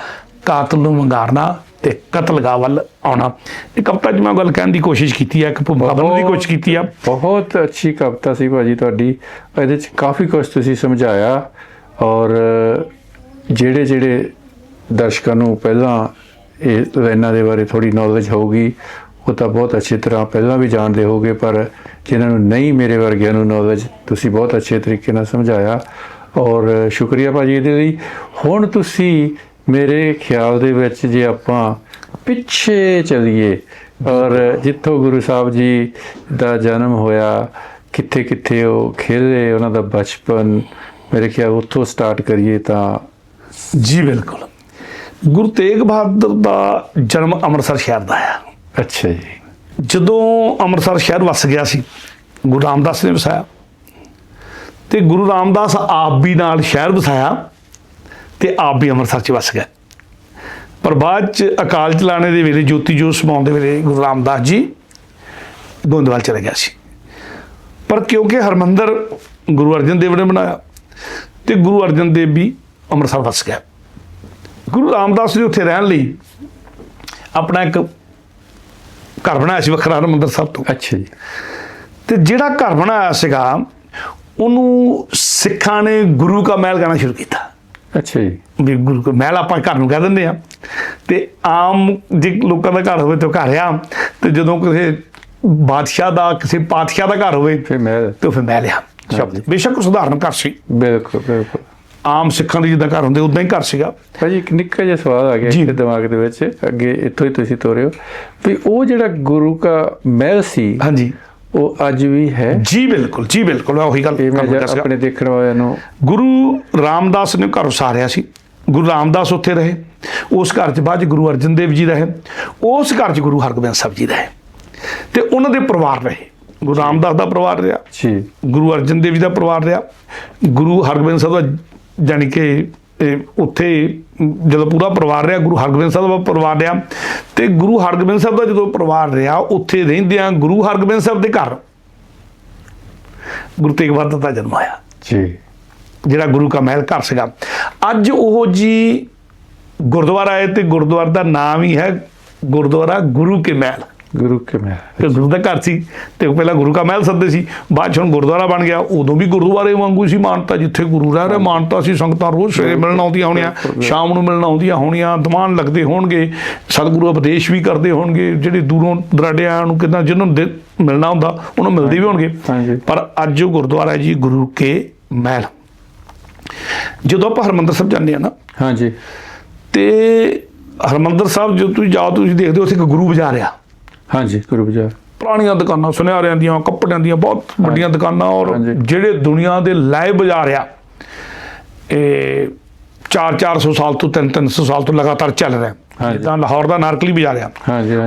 ਕਾਤਲ ਨੂੰ ਵੰਗਾਰਨਾ ਤੇ ਕਤਲਗਾਹ ਵੱਲ ਆਉਣਾ। ਇਹ ਕਵਿਤਾ ਮੈਂ ਗੱਲ ਕਹਿਣ ਦੀ ਕੋਸ਼ਿਸ਼ ਕੀਤੀ ਹੈ ਇੱਕ ਭੂਮਿਕਾ ਬਣਨ ਦੀ ਕੋਸ਼ਿਸ਼ ਕੀਤੀ ਆ। ਬਹੁਤ ਅੱਛੀ ਕਵਿਤਾ ਸੀ ਭਾਜੀ ਤੁਹਾਡੀ। ਇਹਦੇ ਚ ਕਾਫੀ ਕੁਝ ਤੁਸੀਂ ਸਮਝਾਇਆ ਔਰ ਜਿਹੜੇ ਜਿਹੜੇ ਦਰਸ਼ਕਾਂ ਨੂੰ ਪਹਿਲਾਂ ਇਹ ਲਾਈਨਾਂ ਦੇ ਬਾਰੇ ਥੋੜੀ ਨੌਲੇਜ ਹੋਊਗੀ ਉਹ ਤਾਂ ਬਹੁਤ ਅੱਛੀ ਤਰ੍ਹਾਂ ਪਹਿਲਾਂ ਵੀ ਜਾਣਦੇ ਹੋਗੇ ਪਰ ਜਿਨ੍ਹਾਂ ਨੂੰ ਨਹੀਂ ਮੇਰੇ ਵਰਗਿਆਂ ਨੂੰ ਨੌਲੇਜ ਤੁਸੀਂ ਬਹੁਤ ਅੱਛੇ ਤਰੀਕੇ ਨਾਲ ਸਮਝਾਇਆ। ਔਰ ਸ਼ੁਕਰੀਆ ਭਾਜੀ ਇਹਦੇ ਲਈ। ਹੁਣ ਤੁਸੀਂ ਮੇਰੇ ਖਿਆਲ ਦੇ ਵਿੱਚ ਜੇ ਆਪਾਂ ਪਿੱਛੇ ਚਲੀਏ ਔਰ ਜਿੱਥੋਂ ਗੁਰੂ ਸਾਹਿਬ ਜੀ ਦਾ ਜਨਮ ਹੋਇਆ ਕਿੱਥੇ ਕਿੱਥੇ ਉਹ ਖੇਲੇ ਉਹਨਾਂ ਦਾ ਬਚਪਨ ਮੇਰੇ ਖਿਆਲ ਉੱਥੋਂ ਸਟਾਰਟ ਕਰੀਏ ਤਾਂ ਜੀ ਬਿਲਕੁਲ। ਗੁਰੂ ਤੇਗ ਬਹਾਦਰ ਦਾ ਜਨਮ ਅੰਮ੍ਰਿਤਸਰ ਸ਼ਹਿਰ ਦਾ ਹੈ ਅੱਛਾ ਜੀ। ਜਦੋਂ ਅੰਮ੍ਰਿਤਸਰ ਸ਼ਹਿਰ ਵਸ ਗਿਆ ਸੀ ਗੁਰੂ ਰਾਮਦਾਸ ਨੇ ਵਸਾਇਆ। ਤੇ ਗੁਰੂ ਰਾਮਦਾਸ ਆਪ ਵੀ ਨਾਲ ਸ਼ਹਿਰ ਵਸਾਇਆ। ਤੇ ਆਪ ਵੀ ਅੰਮ੍ਰਿਤਸਰ ਚ ਵਸ ਗਏ। ਪਰ ਬਾਅਦ ਚ ਅਕਾਲ ਚਲਾਣੇ ਦੇ ਵੇਲੇ ਜੋਤੀ ਜੋਤ ਸਮਾਉਣ ਦੇ ਵੇਲੇ ਗੁਰੂ ਰਾਮਦਾਸ ਜੀ ਗੋਂਦਵਾਲ ਚਲੇ ਗਿਆ ਸੀ। ਪਰ ਕਿਉਂਕਿ ਹਰਮੰਦਰ ਗੁਰੂ ਅਰਜਨ ਦੇਵ ਨੇ ਬਣਾਇਆ ਤੇ ਗੁਰੂ ਅਰਜਨ ਦੇਵ ਵੀ ਅੰਮ੍ਰਿਤਸਰ ਵਸ ਗਿਆ। ਗੁਰੂ ਰਾਮਦਾਸ ਨੇ ਉੱਥੇ ਰਹਿਣ ਲਈ ਆਪਣਾ ਇੱਕ ਘਰ ਬਣਾਇਆ ਸੀ ਵੱਖਰਾ ਹਰਮੰਦਰ ਸਾਹਿਬ ਤੋਂ। ਅੱਛਾ ਜੀ। ਤੇ ਜਿਹੜਾ ਘਰ ਬਣਾਇਆ ਸੀਗਾ ਉਹਨੂੰ ਸਿੱਖਾਂ ਨੇ ਗੁਰੂ ਕਾ ਮਹਿਲ ਕਹਿਣਾ ਸ਼ੁਰੂ ਕੀਤਾ। ਅੱਛਾ ਜੀ। ਵੀ ਗੁਰੂ ਕਾ ਮਹਿਲ ਆਪਾਂ ਘਰ ਨੂੰ ਕਹਿ ਦਿੰਦੇ ਆ। ਤੇ ਆਮ ਜੇ ਲੋਕਾਂ ਦਾ ਘਰ ਹੋਵੇ ਤਾਂ ਘਰ ਆ। ਤੇ ਜਦੋਂ ਕਿਸੇ ਬਾਦਸ਼ਾਹ ਦਾ ਕਿਸੇ ਪਾਤਸ਼ਾਹ ਦਾ ਘਰ ਹੋਵੇ ਫਿਰ ਮੈਂ ਤੇ ਫਿਰ ਮਹਿਲ ਆ। ਸ਼ਬਦ। ਬੇਸ਼ੱਕ ਸਧਾਰਨ ਘਰ ਸੀ। ਬਿਲਕੁਲ ਬਿਲਕੁਲ। ਆਮ ਸਿੱਖਾਂ ਦੇ ਜਿੱਦਾਂ ਘਰ ਹੁੰਦੇ ਉਦਾਂ ਹੀ ਘਰ ਸੀਗਾ। ਭਾਜੀ ਇੱਕ ਨਿੱਕਾ ਜਿਹਾ ਸਵਾਲ ਆ ਗਿਆ। ਇੱਥੇ ਦਿਮਾਗ ਦੇ ਵਿੱਚ। ਅੱਗੇ ਇੱਥੋਂ ਹੀ ਤੁਸੀਂ ਤੋਰਿਓ। ਵੀ ਉਹ ਜਿਹੜਾ ਗੁਰੂ ਕਾ ਮਹਿਲ ਸੀ ਹਾਂਜੀ। ਉਹ ਅੱਜ ਵੀ ਹੈ। ਜੀ ਬਿਲਕੁਲ ਜੀ ਬਿਲਕੁਲ ਮੈਂ ਉਹੀ ਗੱਲ ਕਰਨਾ ਸੀਗਾ। ਆਪਣੇ ਦੇਖਣ ਵਾਲਿਆਂ ਨੂੰ ਗੁਰੂ ਰਾਮਦਾਸ ਨੇ ਘਰ ਉਸਾਰਿਆ ਸੀ। ਗੁਰੂ ਰਾਮਦਾਸ ਉੱਥੇ ਰਹੇ। ਉਸ ਘਰ 'ਚ ਬਾਅਦ ਗੁਰੂ ਅਰਜਨ ਦੇਵ ਜੀ ਰਹੇ। ਉਸ ਘਰ 'ਚ ਗੁਰੂ ਹਰਗੋਬਿੰਦ ਸਾਹਿਬ ਜੀ ਰਹੇ। ਤੇ ਉਹਨਾਂ ਦੇ ਪਰਿਵਾਰ ਰਹੇ। ਗੁਰੂ ਰਾਮਦਾਸ ਦਾ ਪਰਿਵਾਰ ਰਿਹਾ। ਜੀ। ਗੁਰੂ ਅਰਜਨ ਦੇਵ ਜੀ ਦਾ ਪਰਿਵਾਰ ਰਿਹਾ। ਗੁਰੂ ਹਰਗੋਬਿੰਦ ਸਾਹਿਬ ਦਾ ਜਾਣੀ ਕਿ ਇਹ ਉੱਥੇ ਜਦੋਂ ਪੂਰਾ ਪਰਿਵਾਰ ਰਿਹਾ ਗੁਰੂ ਹਰਗੋਬਿੰਦ ਸਾਹਿਬ ਦਾ ਪਰਿਵਾਰ ਰਿਹਾ ਤੇ ਗੁਰੂ ਹਰਗੋਬਿੰਦ ਸਾਹਿਬ ਦਾ ਜਦੋਂ ਪਰਿਵਾਰ ਰਿਹਾ ਉੱਥੇ ਰਹਿੰਦਿਆਂ ਗੁਰੂ ਹਰਗੋਬਿੰਦ ਸਾਹਿਬ ਦੇ ਘਰ ਗੁਰੂ ਤੇਗ ਬਹਾਦਰ ਦਾ ਜਨਮ ਹੋਇਆ। ਜੀ। ਜਿਹੜਾ ਗੁਰੂ ਕਾ ਮਹਿਲ ਘਰ ਸੀਗਾ। ਅੱਜ ਉਹ ਜੀ ਗੁਰਦੁਆਰਾ ਹੈ ਤੇ ਗੁਰਦੁਆਰਾ ਦਾ ਨਾਮ ਹੀ ਹੈ ਗੁਰਦੁਆਰਾ ਗੁਰੂ ਕੇ ਮਹਿਲ। ਗੁਰੂ ਕੇ ਮੈਂ ਤੇ ਗੁਰੂ ਦਾ ਘਰ ਸੀ ਤੇ ਉਹ ਪਹਿਲਾਂ ਗੁਰੂ ਕਾ ਮਹਿਲ ਸੱਦੇ ਸੀ ਬਾਅਦ 'ਚ ਹੁਣ ਗੁਰਦੁਆਰਾ ਬਣ ਗਿਆ। ਉਦੋਂ ਵੀ ਗੁਰਦੁਆਰੇ ਵਾਂਗੂ ਸੀ ਮਾਨਤਾ ਜਿੱਥੇ ਗੁਰੂ ਰਹਿ ਰਿਹਾ। ਮਾਨਤਾ ਸੀ ਸੰਗਤਾਂ ਰੋਜ਼ ਸਵੇਰੇ ਮਿਲਣ ਆਉਂਦੀਆਂ ਹੋਣੀਆਂ ਸ਼ਾਮ ਨੂੰ ਮਿਲਣ ਆਉਂਦੀਆਂ ਹੋਣੀਆਂ ਦੀਵਾਨ ਲੱਗਦੇ ਹੋਣਗੇ ਸਤਿਗੁਰੂ ਉਪਦੇਸ਼ ਵੀ ਕਰਦੇ ਹੋਣਗੇ ਜਿਹੜੇ ਦੂਰੋਂ ਦਰਾਡਿਆਂ ਨੂੰ ਕਿਦਾਂ ਜਿਹਨਾਂ ਨੂੰ ਮਿਲਣਾ ਹੁੰਦਾ ਉਹਨੂੰ ਮਿਲਦੇ ਵੀ ਹੋਣਗੇ। ਪਰ ਅੱਜ ਉਹ ਗੁਰਦੁਆਰਾ ਹੈ ਜੀ ਗੁਰੂ ਕੇ ਮਹਿਲ। ਜਦੋਂ ਆਪਾਂ ਹਰਮੰਦਰ ਸਾਹਿਬ ਜਾਂਦੇ ਆ ਨਾ ਹਾਂਜੀ। ਤੇ ਹਰਮੰਦਰ ਸਾਹਿਬ ਜਦੋਂ ਤੁਸੀਂ ਜਾਓ ਤੁਸੀਂ ਦੇਖਦੇ ਹੋ ਉੱਥੇ ਇੱਕ ਗੁਰੂ ਬਾਜ਼ਾਰ ਆ ਹਾਂਜੀ ਗੁਰੂ ਬਾਜ਼ਾਰ ਪੁਰਾਣੀਆਂ ਦੁਕਾਨਾਂ ਸੁਨਿਆਰਿਆਂ ਦੀਆਂ ਕੱਪੜਿਆਂ ਦੀਆਂ ਬਹੁਤ ਵੱਡੀਆਂ ਦੁਕਾਨਾਂ ਔਰ। ਜਿਹੜੇ ਦੁਨੀਆ ਦੇ ਲਾਏ ਬਾਜ਼ਾਰ ਆ ਇਹ 4-400 ਸਾਲ ਤੋਂ 3-300 ਸਾਲ ਤੋਂ ਲਗਾਤਾਰ ਚੱਲ ਰਿਹਾ। ਜਿੱਦਾਂ ਲਾਹੌਰ ਦਾ ਨਾਰਕਲੀ ਬਾਜ਼ਾਰ ਆ।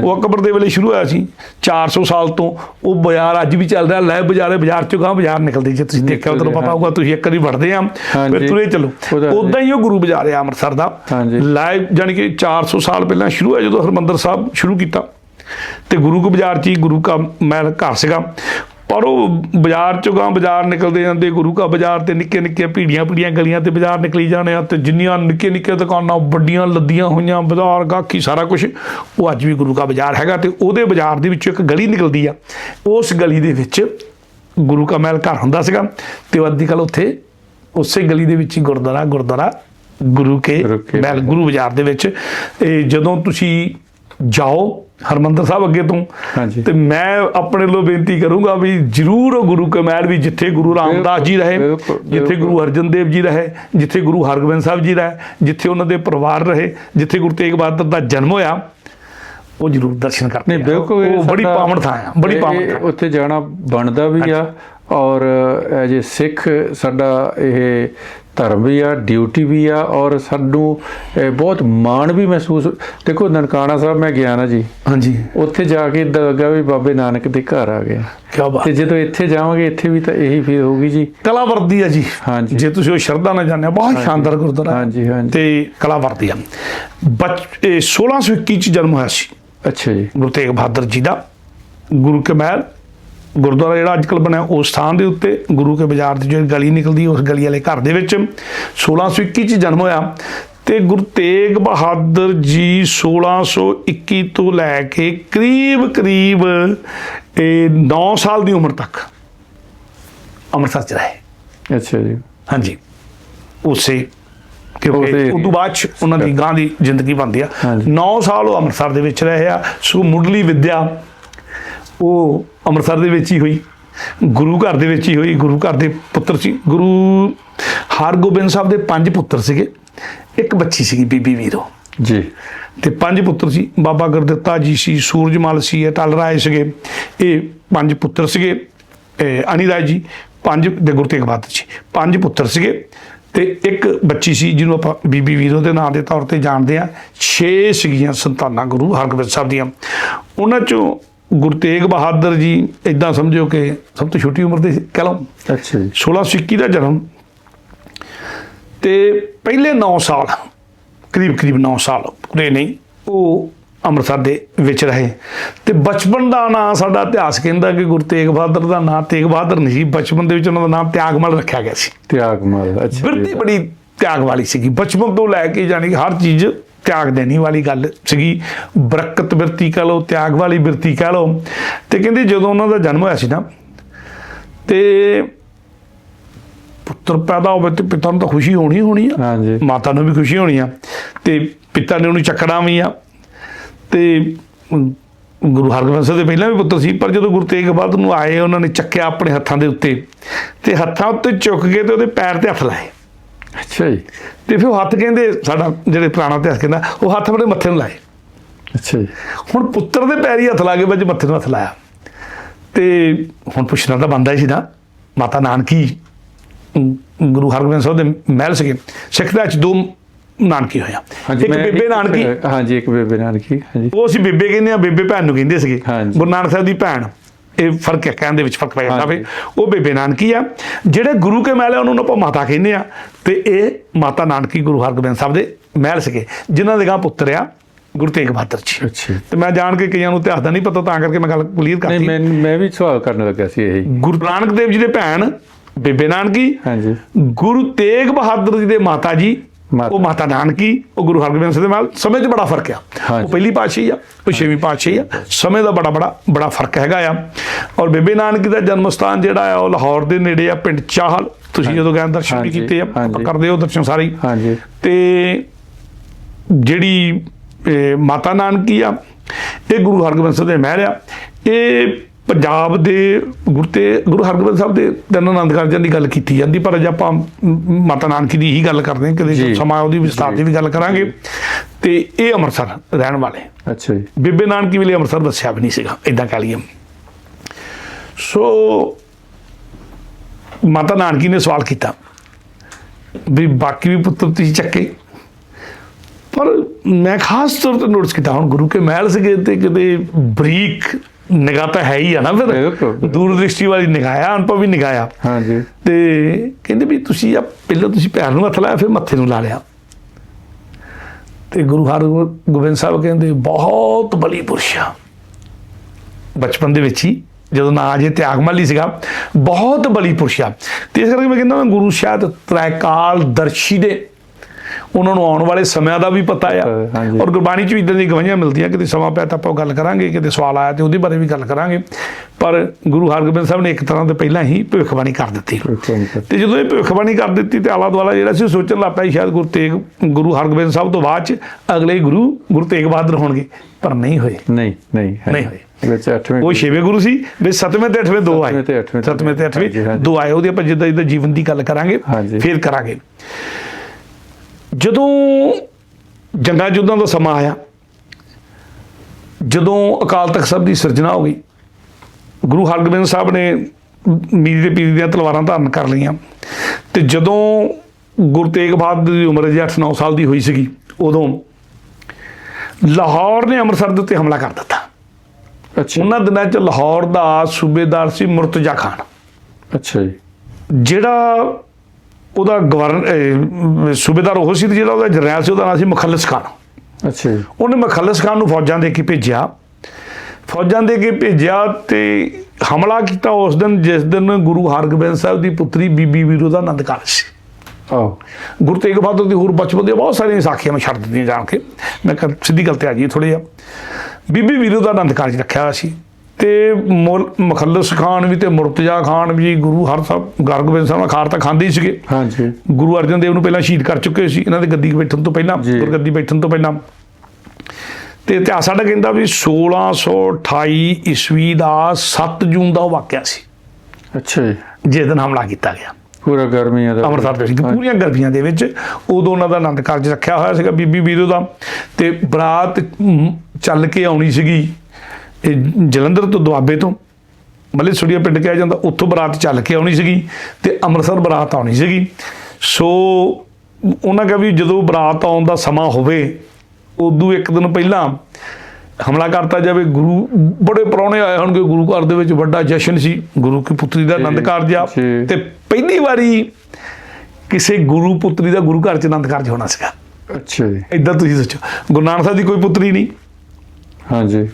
ਉਹ ਅਕਬਰ ਦੇ ਵੇਲੇ ਸ਼ੁਰੂ ਹੋਇਆ ਸੀ। 400 ਸਾਲ ਤੋਂ ਉਹ ਬਾਜ਼ਾਰ ਅੱਜ ਵੀ ਚੱਲ ਰਿਹਾ ਲੈ ਬਾਜ਼ਾਰੇ ਬਾਜ਼ਾਰ ਚੋਂ ਗਾਂ ਬਾਜ਼ਾਰ ਨਿਕਲਦੇ ਜੇ ਤੁਸੀਂ ਦੇਖਿਆ ਤੁਹਾਨੂੰ ਪਤਾ ਹੋਊਗਾ ਤੁਸੀਂ ਇੱਕ ਵਾਰੀ ਵੜਦੇ ਆ। ਫਿਰ ਤੁਰੇ ਚੱਲੋ। ਉਦਾਂ ਹੀ। ਉਹ ਗੁਰੂ ਬਾਜ਼ਾਰ ਆ ਅੰਮ੍ਰਿਤਸਰ ਦਾ। ਲਾਈਵ ਜਾਨੀ ਕਿ 400 ਸਾਲ ਪਹਿਲਾਂ ਸ਼ੁਰੂ ਹੋਇਆ ਜਦੋਂ ਹਰਮੰਦਰ ਸਾਹਿਬ ਸ਼ੁਰੂ ਕੀਤਾ। ਤੇ ਗੁਰੂ ਕੋ ਬਾਜ਼ਾਰ ਚ ਹੀ ਗੁਰੂ ਕਾ ਮਹਿਲ ਘਰ ਸੀਗਾ। ਪਰ ਉਹ ਬਾਜ਼ਾਰ ਚੋਂ ਗਾਂ ਬਾਜ਼ਾਰ ਨਿਕਲਦੇ ਜਾਂਦੇ ਗੁਰੂ ਕਾ ਬਾਜ਼ਾਰ ਤੇ ਨਿੱਕੇ ਨਿੱਕੇ ਪੀੜੀਆਂ ਪੀੜੀਆਂ ਗਲੀਆਂ ਤੇ ਬਾਜ਼ਾਰ ਨਿਕਲੀ ਜਾਣੇ ਆ ਤੇ ਜਿੰਨੀਆਂ ਨਿੱਕੇ ਨਿੱਕੇ ਦੁਕਾਨਾਂ ਵੱਡੀਆਂ ਲੱਦੀਆਂ ਹੋਈਆਂ ਬਾਜ਼ਾਰ ਗਾਖੀ ਸਾਰਾ ਕੁਝ ਉਹ ਅੱਜ ਵੀ ਗੁਰੂ ਕਾ ਬਾਜ਼ਾਰ ਹੈਗਾ ਤੇ ਉਹਦੇ ਬਾਜ਼ਾਰ ਦੇ ਵਿੱਚੋਂ ਇੱਕ ਗਲੀ ਨਿਕਲਦੀ ਆ। ਉਸ ਗਲੀ ਦੇ ਵਿੱਚ ਗੁਰੂ ਕਾ ਮਹਿਲ ਘਰ ਹੁੰਦਾ ਸੀਗਾ ਤੇ ਅੱਜ ਕੱਲ੍ਹ ਉੱਥੇ ਉਸੇ ਗਲੀ ਦੇ ਵਿੱਚ ਹੀ ਗੁਰਦੁਆਰਾ ਗੁਰਦੁਆਰਾ ਗੁਰੂ ਕੇ ਮਹਿਲ ਗੁਰੂ ਬਾਜ਼ਾਰ ਦੇ ਵਿੱਚ। ਇਹ ਜਦੋਂ ਤੁਸੀਂ ਜਾਓ ਹਰਮੰਦਰ ਸਾਹਿਬ ਅੱਗੇ ਤੋਂ ਹਾਂਜੀ। ਤੇ ਮੈਂ ਆਪਣੇ ਵੱਲੋਂ ਬੇਨਤੀ ਕਰੂੰਗਾ ਵੀ ਜਰੂਰ ਉਹ ਗੁਰੂ ਕੇ ਮਹਿਲ ਵੀ ਜਿੱਥੇ ਗੁਰੂ ਰਾਮਦਾਸ ਜੀ ਰਹੇ ਜਿੱਥੇ। ਗੁਰੂ ਅਰਜਨ ਦੇਵ ਜੀ ਰਹੇ ਜਿੱਥੇ ਗੁਰੂ ਹਰਗੋਬਿੰਦ ਸਾਹਿਬ ਜੀ ਰਹੇ ਜਿੱਥੇ ਉਹਨਾਂ ਦੇ ਪਰਿਵਾਰ ਰਹੇ ਜਿੱਥੇ ਗੁਰੂ ਤੇਗ ਬਹਾਦਰ ਦਾ ਜਨਮ ਹੋਇਆ ਉਹ ਜਰੂਰ ਦਰਸ਼ਨ ਕਰਕੇ ਨਹੀਂ ਬਿਲਕੁਲ ਉਹ ਬੜੀ ਪਾਵਨ ਥਾਂ ਆ ਬੜੀ ਪਾਵਨ ਥਾਂ ਉੱਥੇ ਜਾਣਾ ਬਣਦਾ ਵੀ ਆ ਔਰ ਐਜ ਏ ਸਿੱਖ ਸਾਡਾ ਇਹ ਧਰਮ ਵੀ ਆ ਡਿਊਟੀ ਵੀ ਆ ਔਰ ਸਾਨੂੰ ਬਹੁਤ ਮਾਣ ਵੀ ਮਹਿਸੂਸ ਦੇਖੋ ਨਨਕਾਣਾ ਸਾਹਿਬ ਮੈਂ ਗਿਆ ਨਾ ਜੀ। ਹਾਂਜੀ। ਉੱਥੇ ਜਾ ਕੇ ਇਦਾਂ ਲੱਗਾ ਵੀ ਬਾਬੇ ਨਾਨਕ ਦੇ ਘਰ ਆ ਗਿਆ। ਕੀ ਬਾਤ। ਤੇ ਜਦੋਂ ਇੱਥੇ ਜਾਵਾਂਗੇ ਇੱਥੇ ਵੀ ਤਾਂ ਇਹੀ ਫੀਲ ਹੋਊਗੀ ਜੀ। ਕਲਾ ਵਰਦੀ ਆ ਜੀ। ਹਾਂਜੀ। ਜੇ ਤੁਸੀਂ ਉਹ ਸ਼ਰਧਾ ਨਾਲ ਜਾਂਦੇ ਹੋ ਬਹੁਤ ਸ਼ਾਨਦਾਰ ਗੁਰਦੁਆਰਾ। ਹਾਂਜੀ, ਹਾਂਜੀ। ਤੇ ਕਲਾ ਵਰਦੀ ਆ। ਬਚ ਇਹ 1621 ਚ ਜਨਮ ਹੋਇਆ ਸੀ। ਅੱਛਾ ਜੀ। ਗੁਰੂ ਤੇਗ ਬਹਾਦਰ ਜੀ ਦਾ ਗੁਰੂ ਕੇ ਮਹਿਲ ਗੁਰਦੁਆਰਾ ਜਿਹੜਾ ਅੱਜ ਕੱਲ੍ਹ ਬਣਿਆ ਉਸ ਸਥਾਨ ਦੇ ਉੱਤੇ ਗੁਰੂ ਕੇ ਬਾਜ਼ਾਰ ਦੀ ਜਿਹੜੀ ਗਲੀ ਨਿਕਲਦੀ ਉਸ ਗਲੀ ਵਾਲੇ ਘਰ ਦੇ ਵਿੱਚ 1621 ਚ ਜਨਮ ਹੋਇਆ ਤੇ ਗੁਰੂ ਤੇਗ ਬਹਾਦਰ ਜੀ 1621 ਤੋਂ ਲੈ ਕੇ ਕਰੀਬ ਕਰੀਬ ਇਹ 9 ਸਾਲ ਦੀ ਉਮਰ ਤੱਕ ਅੰਮ੍ਰਿਤਸਰ ਚ ਰਹੇ। ਅੱਛਾ ਜੀ। ਹਾਂਜੀ। ਉਸੇ ਕਿਉਂਕਿ ਉਸ ਤੋਂ ਬਾਅਦ ਉਹਨਾਂ ਦੀ ਗਾਂ ਦੀ ਜ਼ਿੰਦਗੀ ਬਣਦੀ ਆ। ਹਾਂਜੀ। 9 ਸਾਲ ਉਹ ਅੰਮ੍ਰਿਤਸਰ ਦੇ ਵਿੱਚ ਰਹੇ ਆ। ਸੋ ਮੁੱਢਲੀ ਵਿੱਦਿਆ ਉਹ ਅੰਮ੍ਰਿਤਸਰ ਦੇ ਵਿੱਚ ਹੀ ਹੋਈ ਗੁਰੂ ਘਰ ਦੇ ਵਿੱਚ ਹੀ ਹੋਈ ਗੁਰੂ ਘਰ ਦੇ ਪੁੱਤਰ ਸੀ ਗੁਰੂ ਹਰਗੋਬਿੰਦ ਸਾਹਿਬ ਦੇ ਪੰਜ ਪੁੱਤਰ ਸੀਗੇ ਇੱਕ ਬੱਚੀ ਸੀਗੀ ਬੀਬੀ ਵੀਰੋ। ਜੀ। ਤੇ ਪੰਜ ਪੁੱਤਰ ਸੀ ਬਾਬਾ ਗੁਰਦਿੱਤਾ ਜੀ ਸੀ ਸੂਰਜਮਲ ਸੀ ਅਟਲ ਰਾਏ ਸੀਗੇ ਇਹ ਪੰਜ ਪੁੱਤਰ ਸੀਗੇ ਇਹ ਅਨਿਰਾਜ ਜੀ ਪੰਜ ਦੇ ਗੁਰੂ ਤੇਗ ਬਹਾਦਰ ਜੀ ਪੰਜ ਪੁੱਤਰ ਸੀਗੇ ਤੇ ਇੱਕ ਬੱਚੀ ਸੀ ਜਿਹਨੂੰ ਆਪਾਂ ਬੀਬੀ ਵੀਰੋ ਦੇ ਨਾਂ ਦੇ ਤੌਰ ਤੇ ਜਾਣਦੇ ਆ 6 ਸੀਗੀਆਂ ਸੰਤਾਨਾਂ ਗੁਰੂ ਹਰਗੋਬਿੰਦ ਸਾਹਿਬ ਦੀਆਂ। ਉਹਨਾਂ ਚੋਂ ਗੁਰੂ ਤੇਗ ਬਹਾਦਰ ਜੀ ਇਦਾਂ ਸਮਝੋ ਕਿ ਸਭ ਤੋਂ ਛੋਟੀ ਉਮਰ ਦੇ ਕਹਿ ਲਓ। ਅੱਛਾ ਜੀ। 1621 ਦਾ ਜਨਮ। ਤੇ ਪਹਿਲੇ 9 ਸਾਲ ਕਰੀਬ ਕਰੀਬ 9 ਸਾਲ ਪੂਰੇ ਨਹੀਂ ਉਹ ਅੰਮ੍ਰਿਤਸਰ ਦੇ ਵਿੱਚ ਰਹੇ। ਤੇ ਬਚਪਨ ਦਾ ਨਾਂ ਸਾਡਾ ਇਤਿਹਾਸ ਕਹਿੰਦਾ ਕਿ ਗੁਰੂ ਤੇਗ ਬਹਾਦਰ ਦਾ ਨਾਂ ਤੇਗ ਬਹਾਦਰ ਨਹੀਂ ਸੀ ਬਚਪਨ ਦੇ ਵਿੱਚ ਉਹਨਾਂ ਦਾ ਨਾਮ ਤਿਆਗਮਲ ਰੱਖਿਆ ਗਿਆ ਸੀ। ਤਿਆਗਮਲ ਅੱਛਾ ਬਿਰਤੀ ਬੜੀ ਤਿਆਗ ਵਾਲੀ ਸੀਗੀ। ਬਚਪਨ ਤੋਂ ਲੈ ਕੇ ਜਾਣੀ ਕਿ ਹਰ ਚੀਜ਼ ਤਿਆਗ ਦੇਣੀ ਵਾਲੀ ਗੱਲ ਸੀਗੀ। ਬਰਕਤ ਬਿਰਤੀ ਕਹ ਲਓ ਤਿਆਗ ਵਾਲੀ ਬਿਰਤੀ ਕਹ ਲਓ। ਤੇ ਕਹਿੰਦੇ ਜਦੋਂ ਉਹਨਾਂ ਦਾ ਜਨਮ ਹੋਇਆ ਸੀ ਨਾ ਤੇ ਪੁੱਤਰ ਪੈਦਾ ਹੋਵੇ ਤੇ ਪਿਤਾ ਨੂੰ ਤਾਂ ਖੁਸ਼ੀ ਹੋਣੀ ਹੋਣੀ ਆ। ਹਾਂਜੀ। ਮਾਤਾ ਨੂੰ ਵੀ ਖੁਸ਼ੀ ਹੋਣੀ ਆ। ਤੇ ਪਿਤਾ ਨੇ ਉਹਨੂੰ ਚੱਕਣਾ ਵੀ ਆ ਤੇ ਗੁਰੂ ਹਰਗੋਬਿੰਦ ਸਾਹਿਬ ਦੇ ਪਹਿਲਾਂ ਵੀ ਪੁੱਤਰ ਸੀ ਪਰ ਜਦੋਂ ਗੁਰੂ ਤੇਗ ਬਹਾਦਰ ਨੂੰ ਆਏ ਉਹਨਾਂ ਨੇ ਚੱਕਿਆ ਆਪਣੇ ਹੱਥਾਂ ਦੇ ਉੱਤੇ। ਤੇ ਹੱਥਾਂ ਉੱਤੇ ਚੁੱਕ ਕੇ ਤੇ ਉਹਦੇ ਪੈਰ ਤੇ ਹੱਥ ਲਾਏ। ਅੱਛਾ ਜੀ। ਤੇ ਫਿਰ ਉਹ ਹੱਥ ਕਹਿੰਦੇ ਸਾਡਾ ਜਿਹੜੇ ਪੁਰਾਣਾ ਇਤਿਹਾਸ ਕਹਿੰਦਾ ਉਹ ਹੱਥ ਆਪਣੇ ਮੱਥੇ ਨੂੰ ਲਾਏ। ਅੱਛਾ ਜੀ। ਹੁਣ ਪੁੱਤਰ ਦੇ ਪੈਰੀ ਹੱਥ ਲਾ ਕੇ ਵਿੱਚ ਮੱਥੇ ਨੂੰ ਹੱਥ ਲਾਇਆ। ਤੇ ਹੁਣ ਪੁੱਛਣਾ ਤਾਂ ਬੰਦਾ ਹੀ ਸੀ ਨਾ ਮਾਤਾ ਨਾਨਕੀ ਗੁਰੂ ਹਰਗੋਬਿੰਦ ਸਾਹਿਬ ਦੇ ਮਹਿਲ ਸੀਗੇ। ਸਿੱਖ ਦੇ ਵਿੱਚ ਦੋ ਨਾਨਕੀ ਹੋਇਆ ਇੱਕ ਬੇਬੇ ਨਾਨਕੀ। ਹਾਂਜੀ ਇੱਕ ਬੇਬੇ ਨਾਨਕੀ ਹਾਂਜੀ। ਉਹ ਅਸੀਂ ਬੇਬੇ ਕਹਿੰਦੇ ਆ ਬੇਬੇ ਭੈਣ ਨੂੰ ਕਹਿੰਦੇ ਸੀਗੇ। ਗੁਰੂ ਨਾਨਕ ਸਾਹਿਬ ਦੀ ਭੈਣ। ਇਹ ਫ਼ਰਕ ਹੈ ਕਹਿਣ ਦੇ ਵਿੱਚ ਫ਼ਰਕ ਪੈ ਜਾਂਦਾ। ਵੇ ਉਹ ਬੇਬੇ ਨਾਨਕੀ ਆ ਜਿਹੜੇ ਗੁਰੂ ਕੇ ਮਹਿਲ ਆ ਉਹਨਾਂ ਨੂੰ ਆਪਾਂ ਮਾਤਾ ਕਹਿੰਦੇ ਆ। ਤੇ ਇਹ ਮਾਤਾ ਨਾਨਕੀ ਗੁਰੂ ਹਰਗੋਬਿੰਦ ਸਾਹਿਬ ਦੇ ਮਹਿਲ ਸੀਗੇ ਜਿਨ੍ਹਾਂ ਦੇ ਗਾਂ ਪੁੱਤਰ ਆ ਗੁਰੂ ਤੇਗ ਬਹਾਦਰ ਜੀ। ਅੱਛਾ। ਤੇ ਮੈਂ ਜਾਣ ਕੇ ਕਈਆਂ ਨੂੰ ਇਤਿਹਾਸ ਦਾ ਨਹੀਂ ਪਤਾ ਤਾਂ ਕਰਕੇ ਮੈਂ ਗੱਲ ਕਲੀਅਰ ਨਹੀਂ ਕਰਤੀ। ਮੈਂ ਮੈਂ ਵੀ ਸਵਾਲ ਕਰਨ ਲੱਗਾ ਸੀ ਇਹੀ। ਗੁਰੂ ਨਾਨਕ ਦੇਵ ਜੀ ਦੇ ਭੈਣ ਬੇਬੇ ਨਾਨਕੀ। ਹਾਂਜੀ। ਗੁਰੂ ਤੇਗ ਬਹਾਦਰ ਜੀ ਦੇ ਮਾਤਾ ਜੀ। ਉਹ ਮਾਤਾ ਨਾਨਕੀ ਉਹ ਗੁਰੂ ਹਰਗੋਬਿੰਦ ਸਾਹਿਬ ਦੇ ਨਾਲ ਸਮੇਂ 'ਚ ਬੜਾ ਫ਼ਰਕ ਆ। ਉਹ ਪਹਿਲੀ ਪਾਤਸ਼ਾਹੀ ਆ ਉਹ ਛੇਵੀਂ ਪਾਤਸ਼ਾਹੀ ਆ। ਸਮੇਂ ਦਾ ਬੜਾ ਬੜਾ ਬੜਾ ਫ਼ਰਕ ਹੈਗਾ ਆ। ਔਰ ਬੇਬੇ ਨਾਨਕੀ ਦਾ ਜਨਮ ਸਥਾਨ ਜਿਹੜਾ ਆ ਉਹ ਲਾਹੌਰ ਦੇ ਨੇੜੇ ਆ ਪਿੰਡ ਚਾਹਲ। ਤੁਸੀਂ ਜਦੋਂ ਗਏ ਦਰਸ਼ਨ ਵੀ ਕੀਤੇ ਆ। ਕਰਦੇ ਹੋ ਦਰਸ਼ਨ ਸਾਰੇ। ਹਾਂਜੀ। ਤੇ ਜਿਹੜੀ ਮਾਤਾ ਨਾਨਕੀ ਆ ਇਹ ਗੁਰੂ ਹਰਗੋਬਿੰਦ ਸਾਹਿਬ ਦੇ ਮਹਿਲ ਆ। ਇਹ ਪੰਜਾਬ ਦੇ ਗੁਰੂ ਤੇ ਗੁਰੂ ਹਰਗੋਬਿੰਦ ਸਾਹਿਬ ਦੇ ਤਿੰਨ ਆਨੰਦ ਕਾਰਜਾਂ ਦੀ ਗੱਲ ਕੀਤੀ ਜਾਂਦੀ ਪਰ ਅੱਜ ਆਪਾਂ ਮਾਤਾ ਨਾਨਕੀ ਦੀ ਹੀ ਗੱਲ ਕਰਦੇ ਹਾਂ। ਕਿਤੇ ਸਮਾਂ ਉਹਦੀ ਵਿਸਤਾਰ ਦੀ ਵੀ ਗੱਲ ਕਰਾਂਗੇ। ਤੇ ਇਹ ਅੰਮ੍ਰਿਤਸਰ ਰਹਿਣ ਵਾਲੇ। ਅੱਛਾ ਜੀ। ਬੀਬੇ ਨਾਨਕੀ ਵੇਲੇ ਅੰਮ੍ਰਿਤਸਰ ਦੱਸਿਆ ਵੀ ਨਹੀਂ ਸੀਗਾ ਇਦਾਂ ਕਹਿ ਲਈਏ। ਸੋ ਮਾਤਾ ਨਾਨਕੀ ਨੇ ਸਵਾਲ ਕੀਤਾ ਵੀ ਬਾਕੀ ਵੀ ਪੁੱਤਰ ਤੁਸੀਂ ਚੱਕੇ? ਪਰ ਮੈਂ ਖਾਸ ਤੌਰ ਤੇ ਨੋਟਿਸ ਕੀਤਾ ਹੁਣ ਗੁਰੂ ਕੇ ਮਹਿਲ ਸੀਗੇ ਤੇ ਕਿਤੇ ਬਰੀਕ ਨਿਗਾਹ ਤਾਂ ਹੈ ਹੀ ਆ ਨਾ ਫਿਰ। ਬਿਲਕੁਲ। ਦੂਰ ਦ੍ਰਿਸ਼ਟੀ ਵਾਲੀ ਨਿਗਾਹ ਆ ਅਨੁਭਵੀ ਨਿਗਾਹ ਆ। ਹਾਂਜੀ। ਤੇ ਕਹਿੰਦੇ ਵੀ ਤੁਸੀਂ ਆ ਪਹਿਲਾਂ ਤੁਸੀਂ ਪੈਰ ਨੂੰ ਹੱਥ ਲਾਇਆ ਫਿਰ ਮੱਥੇ ਨੂੰ ਲਾ ਲਿਆ। ਤੇ ਗੁਰੂ ਹਰਗੋਬਿੰਦ ਸਾਹਿਬ ਕਹਿੰਦੇ ਬਹੁਤ ਬਲੀ ਪੁਰਸ਼ ਆ। ਬਚਪਨ ਦੇ ਵਿੱਚ ਹੀ ਜਦੋਂ ਨਾ ਅਜੇ ਤਿਆਗਮਲ ਸੀਗਾ ਬਹੁਤ ਬਲੀ ਪੁਰਸ਼ ਆ। ਤੇ ਇਸ ਕਰਕੇ ਮੈਂ ਕਹਿੰਦਾ ਗੁਰੂ ਸ਼ਾਇਦ ਤ੍ਰੈਕਾਲ ਦਰਸ਼ੀ ਦੇ ਉਹਨਾਂ ਨੂੰ ਆਉਣ ਵਾਲੇ ਸਮਿਆਂ ਦਾ ਵੀ ਪਤਾ ਆ। ਔਰ ਗੁਰਬਾਣੀ ਚ ਵੀ ਇਦਾਂ ਦੀਆਂ ਗਵਾਹੀਆਂ ਮਿਲਦੀਆਂ ਕਿਤੇ ਸਮਾਂ ਪਿਆ ਤਾਂ ਆਪਾਂ ਗੱਲ ਕਰਾਂਗੇ ਕਿਤੇ ਸਵਾਲ ਆਇਆ ਤੇ ਉਹਦੇ ਬਾਰੇ ਵੀ ਗੱਲ ਕਰਾਂਗੇ ਪਰ ਗੁਰੂ ਹਰਗੋਬਿੰਦ ਸਾਹਿਬ ਨੇ ਇੱਕ ਤਰ੍ਹਾਂ ਦੇ ਪਹਿਲਾਂ ਹੀ ਭਵਿੱਖਬਾਣੀ ਕਰ ਦਿੱਤੀ ਤੇ ਜਦੋਂ ਇਹ ਭਵਿੱਖਬਾਣੀ ਕਰ ਦਿੱਤੀ ਤੇ ਆਲਾ ਦੁਆਲਾ ਜਿਹੜਾ ਸੀ ਸੋਚਣ ਲੱਗ ਪਿਆ ਸ਼ਾਇਦ ਗੁਰੂ ਤੇਗ ਗੁਰੂ ਹਰਗੋਬਿੰਦ ਸਾਹਿਬ ਤੋਂ ਬਾਅਦ ਚ ਅਗਲੇ ਗੁਰੂ ਗੁਰੂ ਤੇਗ ਬਹਾਦਰ ਹੋਣਗੇ ਪਰ ਨਹੀਂ ਹੋਏ ਨਹੀਂ ਨਹੀਂ। ਨਹੀਂ ਹੋਏ। ਵਿੱਚ 8ਵੇਂ ਉਹ ਛੇਵੇਂ ਗੁਰੂ ਸੀ ਵੀ ਸਤਵੇਂ ਤੇ ਅੱਠਵੇਂ ਦੋ ਆਏ ਸੱਤਵੇਂ ਤੇ ਅੱਠਵੇਂ। ਦੋ ਆਏ ਉਹਦੀ ਆਪਾਂ ਜਿੱਦਾਂ ਜਿੱਦਾਂ ਜੀਵਨ ਦੀ ਗੱਲ ਕਰਾਂਗੇ। ਫਿਰ ਕਰਾਂਗੇ ਜਦੋਂ ਜੰਗਾਂ ਯੁੱਧਾਂ ਦਾ ਸਮਾਂ ਆਇਆ ਜਦੋਂ ਅਕਾਲ ਤਖਤ ਸਾਹਿਬ ਦੀ ਸਿਰਜਣਾ ਹੋ ਗਈ ਗੁਰੂ ਹਰਗੋਬਿੰਦ ਸਾਹਿਬ ਨੇ ਮੀਰੀ ਦੇ ਪੀਰੀ ਦੀਆਂ ਤਲਵਾਰਾਂ ਧਾਰਨ ਕਰ ਲਈਆਂ ਤੇ ਜਦੋਂ ਗੁਰੂ ਤੇਗ ਬਹਾਦਰ ਦੀ ਉਮਰ ਜੇ 8-9 ਸਾਲ ਦੀ ਹੋਈ ਸੀਗੀ ਉਦੋਂ ਲਾਹੌਰ ਨੇ ਅੰਮ੍ਰਿਤਸਰ ਦੇ ਉੱਤੇ ਹਮਲਾ ਕਰ ਦਿੱਤਾ। ਅੱਛਾ। ਉਹਨਾਂ ਦਿਨਾਂ 'ਚ ਲਾਹੌਰ ਦਾ ਸੂਬੇਦਾਰ ਸੀ ਮੁਰਤਜ਼ਾ ਖਾਨ। ਅੱਛਾ ਜੀ। ਜਿਹੜਾ ਉਹਦਾ ਗਵਰਨ ਸੂਬੇਦਾਰ ਉਹ ਸੀ ਜਿਹੜਾ ਉਹਦਾ ਜਰਨੈਲ ਸੀ ਉਹਦਾ ਨਾਮ ਸੀ ਮੁਖਲਸ ਖਾਨ। ਅੱਛਾ ਜੀ। ਉਹਨੇ ਮੁਖਲਸ ਖਾਨ ਨੂੰ ਫੌਜਾਂ ਦੇ ਕੇ ਭੇਜਿਆ। ਫੌਜਾਂ ਦੇ ਕੇ ਭੇਜਿਆ ਤੇ ਹਮਲਾ ਕੀਤਾ ਉਸ ਦਿਨ ਜਿਸ ਦਿਨ ਗੁਰੂ ਹਰਗੋਬਿੰਦ ਸਾਹਿਬ ਦੀ ਪੁੱਤਰੀ ਬੀਬੀ ਵੀਰੋ ਦਾ ਆਨੰਦ ਕਾਰਜ ਸੀ। ਆਓ ਗੁਰੂ ਤੇਗ ਬਹਾਦਰ ਦੀ ਹੋਰ ਬਚਪਨ ਦੀਆਂ ਬਹੁਤ ਸਾਰੀਆਂ ਸਾਖੀਆਂ ਮੈਂ ਛੱਡ ਦਿੱਤੀਆਂ ਜਾਣ ਕੇ। ਮੈਂ ਸਿੱਧੀ ਗੱਲ ਤੇ ਆ ਜੀ ਥੋੜੇ ਜਿਹਾ। ਬੀਬੀ ਵੀਰੋ ਦਾ ਆਨੰਦ ਕਾਰਜ ਰੱਖਿਆ ਹੋਇਆ ਸੀ। ਤੇ ਮੁਲ- ਮੁਖਲਸ ਖਾਨ ਵੀ ਤੇ ਮੁਰਤਜ਼ਾ ਖਾਨ ਵੀ ਗੁਰੂ ਹਰ ਸਾਹਿਬ ਹਰਗੋਬਿੰਦ ਸਾਹਿਬ ਨਾਲ ਖਾਰ ਤਾਂ ਖਾਂਦੇ ਹੀ ਸੀਗੇ। ਹਾਂਜੀ। ਗੁਰੂ ਅਰਜਨ ਦੇਵ ਨੂੰ ਪਹਿਲਾਂ ਸ਼ਹੀਦ ਕਰ ਚੁੱਕੇ ਸੀ ਇਹਨਾਂ ਦੇ ਗੱਦੀ ਬੈਠਣ ਤੋਂ ਪਹਿਲਾਂ। ਗੁਰਗੱਦੀ ਬੈਠਣ ਤੋਂ ਪਹਿਲਾਂ। ਤੇ ਇਤਿਹਾਸ ਸਾਡਾ ਕਹਿੰਦਾ ਵੀ 1628 ਈਸਵੀ ਦਾ 7 ਜੂਨ ਦਾ ਉਹ ਵਾਕਿਆ ਸੀ। ਅੱਛਾ ਜੀ। ਜਿਸ ਦਿਨ ਹਮਲਾ ਕੀਤਾ ਗਿਆ। ਪੂਰਾ ਗਰਮੀਆਂ ਦਾ ਅੰਮ੍ਰਿਤਸਰ ਦੇ ਵਿੱਚ ਪੂਰੀਆਂ ਗਰਮੀਆਂ ਦੇ ਵਿੱਚ ਉਦੋਂ ਉਹਨਾਂ ਦਾ ਆਨੰਦ ਕਾਰਜ ਰੱਖਿਆ ਹੋਇਆ ਸੀਗਾ ਬੀਬੀ ਵੀਰੋ ਦਾ। ਤੇ ਬਰਾਤ ਚੱਲ ਕੇ ਆਉਣੀ ਸੀਗੀ ਇਹ ਜਲੰਧਰ ਤੋਂ ਦੁਆਬੇ ਤੋਂ ਮੱਲੇ ਸੁੜੀਆ ਪਿੰਡ ਕਿਹਾ ਜਾਂਦਾ ਉੱਥੋਂ ਬਰਾਤ ਚੱਲ ਕੇ ਆਉਣੀ ਸੀਗੀ ਤੇ ਅੰਮ੍ਰਿਤਸਰ ਬਰਾਤ ਆਉਣੀ ਸੀਗੀ। ਸੋ ਉਹਨਾਂ ਕਿਹਾ ਵੀ ਜਦੋਂ ਬਰਾਤ ਆਉਣ ਦਾ ਸਮਾਂ ਹੋਵੇ ਉਦੋਂ ਇੱਕ ਦਿਨ ਪਹਿਲਾਂ ਹਮਲਾ ਕਰਤਾ ਜਾਵੇ। ਗੁਰੂ ਬੜੇ ਪ੍ਰਾਹੁਣੇ ਆਏ ਹੋਣਗੇ ਗੁਰੂ ਘਰ ਦੇ ਵਿੱਚ ਵੱਡਾ ਜਸ਼ਨ ਸੀ। ਗੁਰੂ ਕੀ ਪੁੱਤਰੀ ਦਾ ਆਨੰਦ ਕਾਰਜ ਆ। ਤੇ ਪਹਿਲੀ ਵਾਰੀ ਕਿਸੇ ਗੁਰੂ ਪੁੱਤਰੀ ਦਾ ਗੁਰੂ ਘਰ ਚ ਆਨੰਦ ਕਾਰਜ ਹੋਣਾ ਸੀਗਾ। ਅੱਛਾ ਜੀ। ਇਦਾਂ ਤੁਸੀਂ ਸੋਚੋ। ਗੁਰੂ ਨਾਨਕ ਸਾਹਿਬ ਦੀ ਕੋਈ ਪੁੱਤਰੀ ਨਹੀਂ। ਹਾਂਜੀ।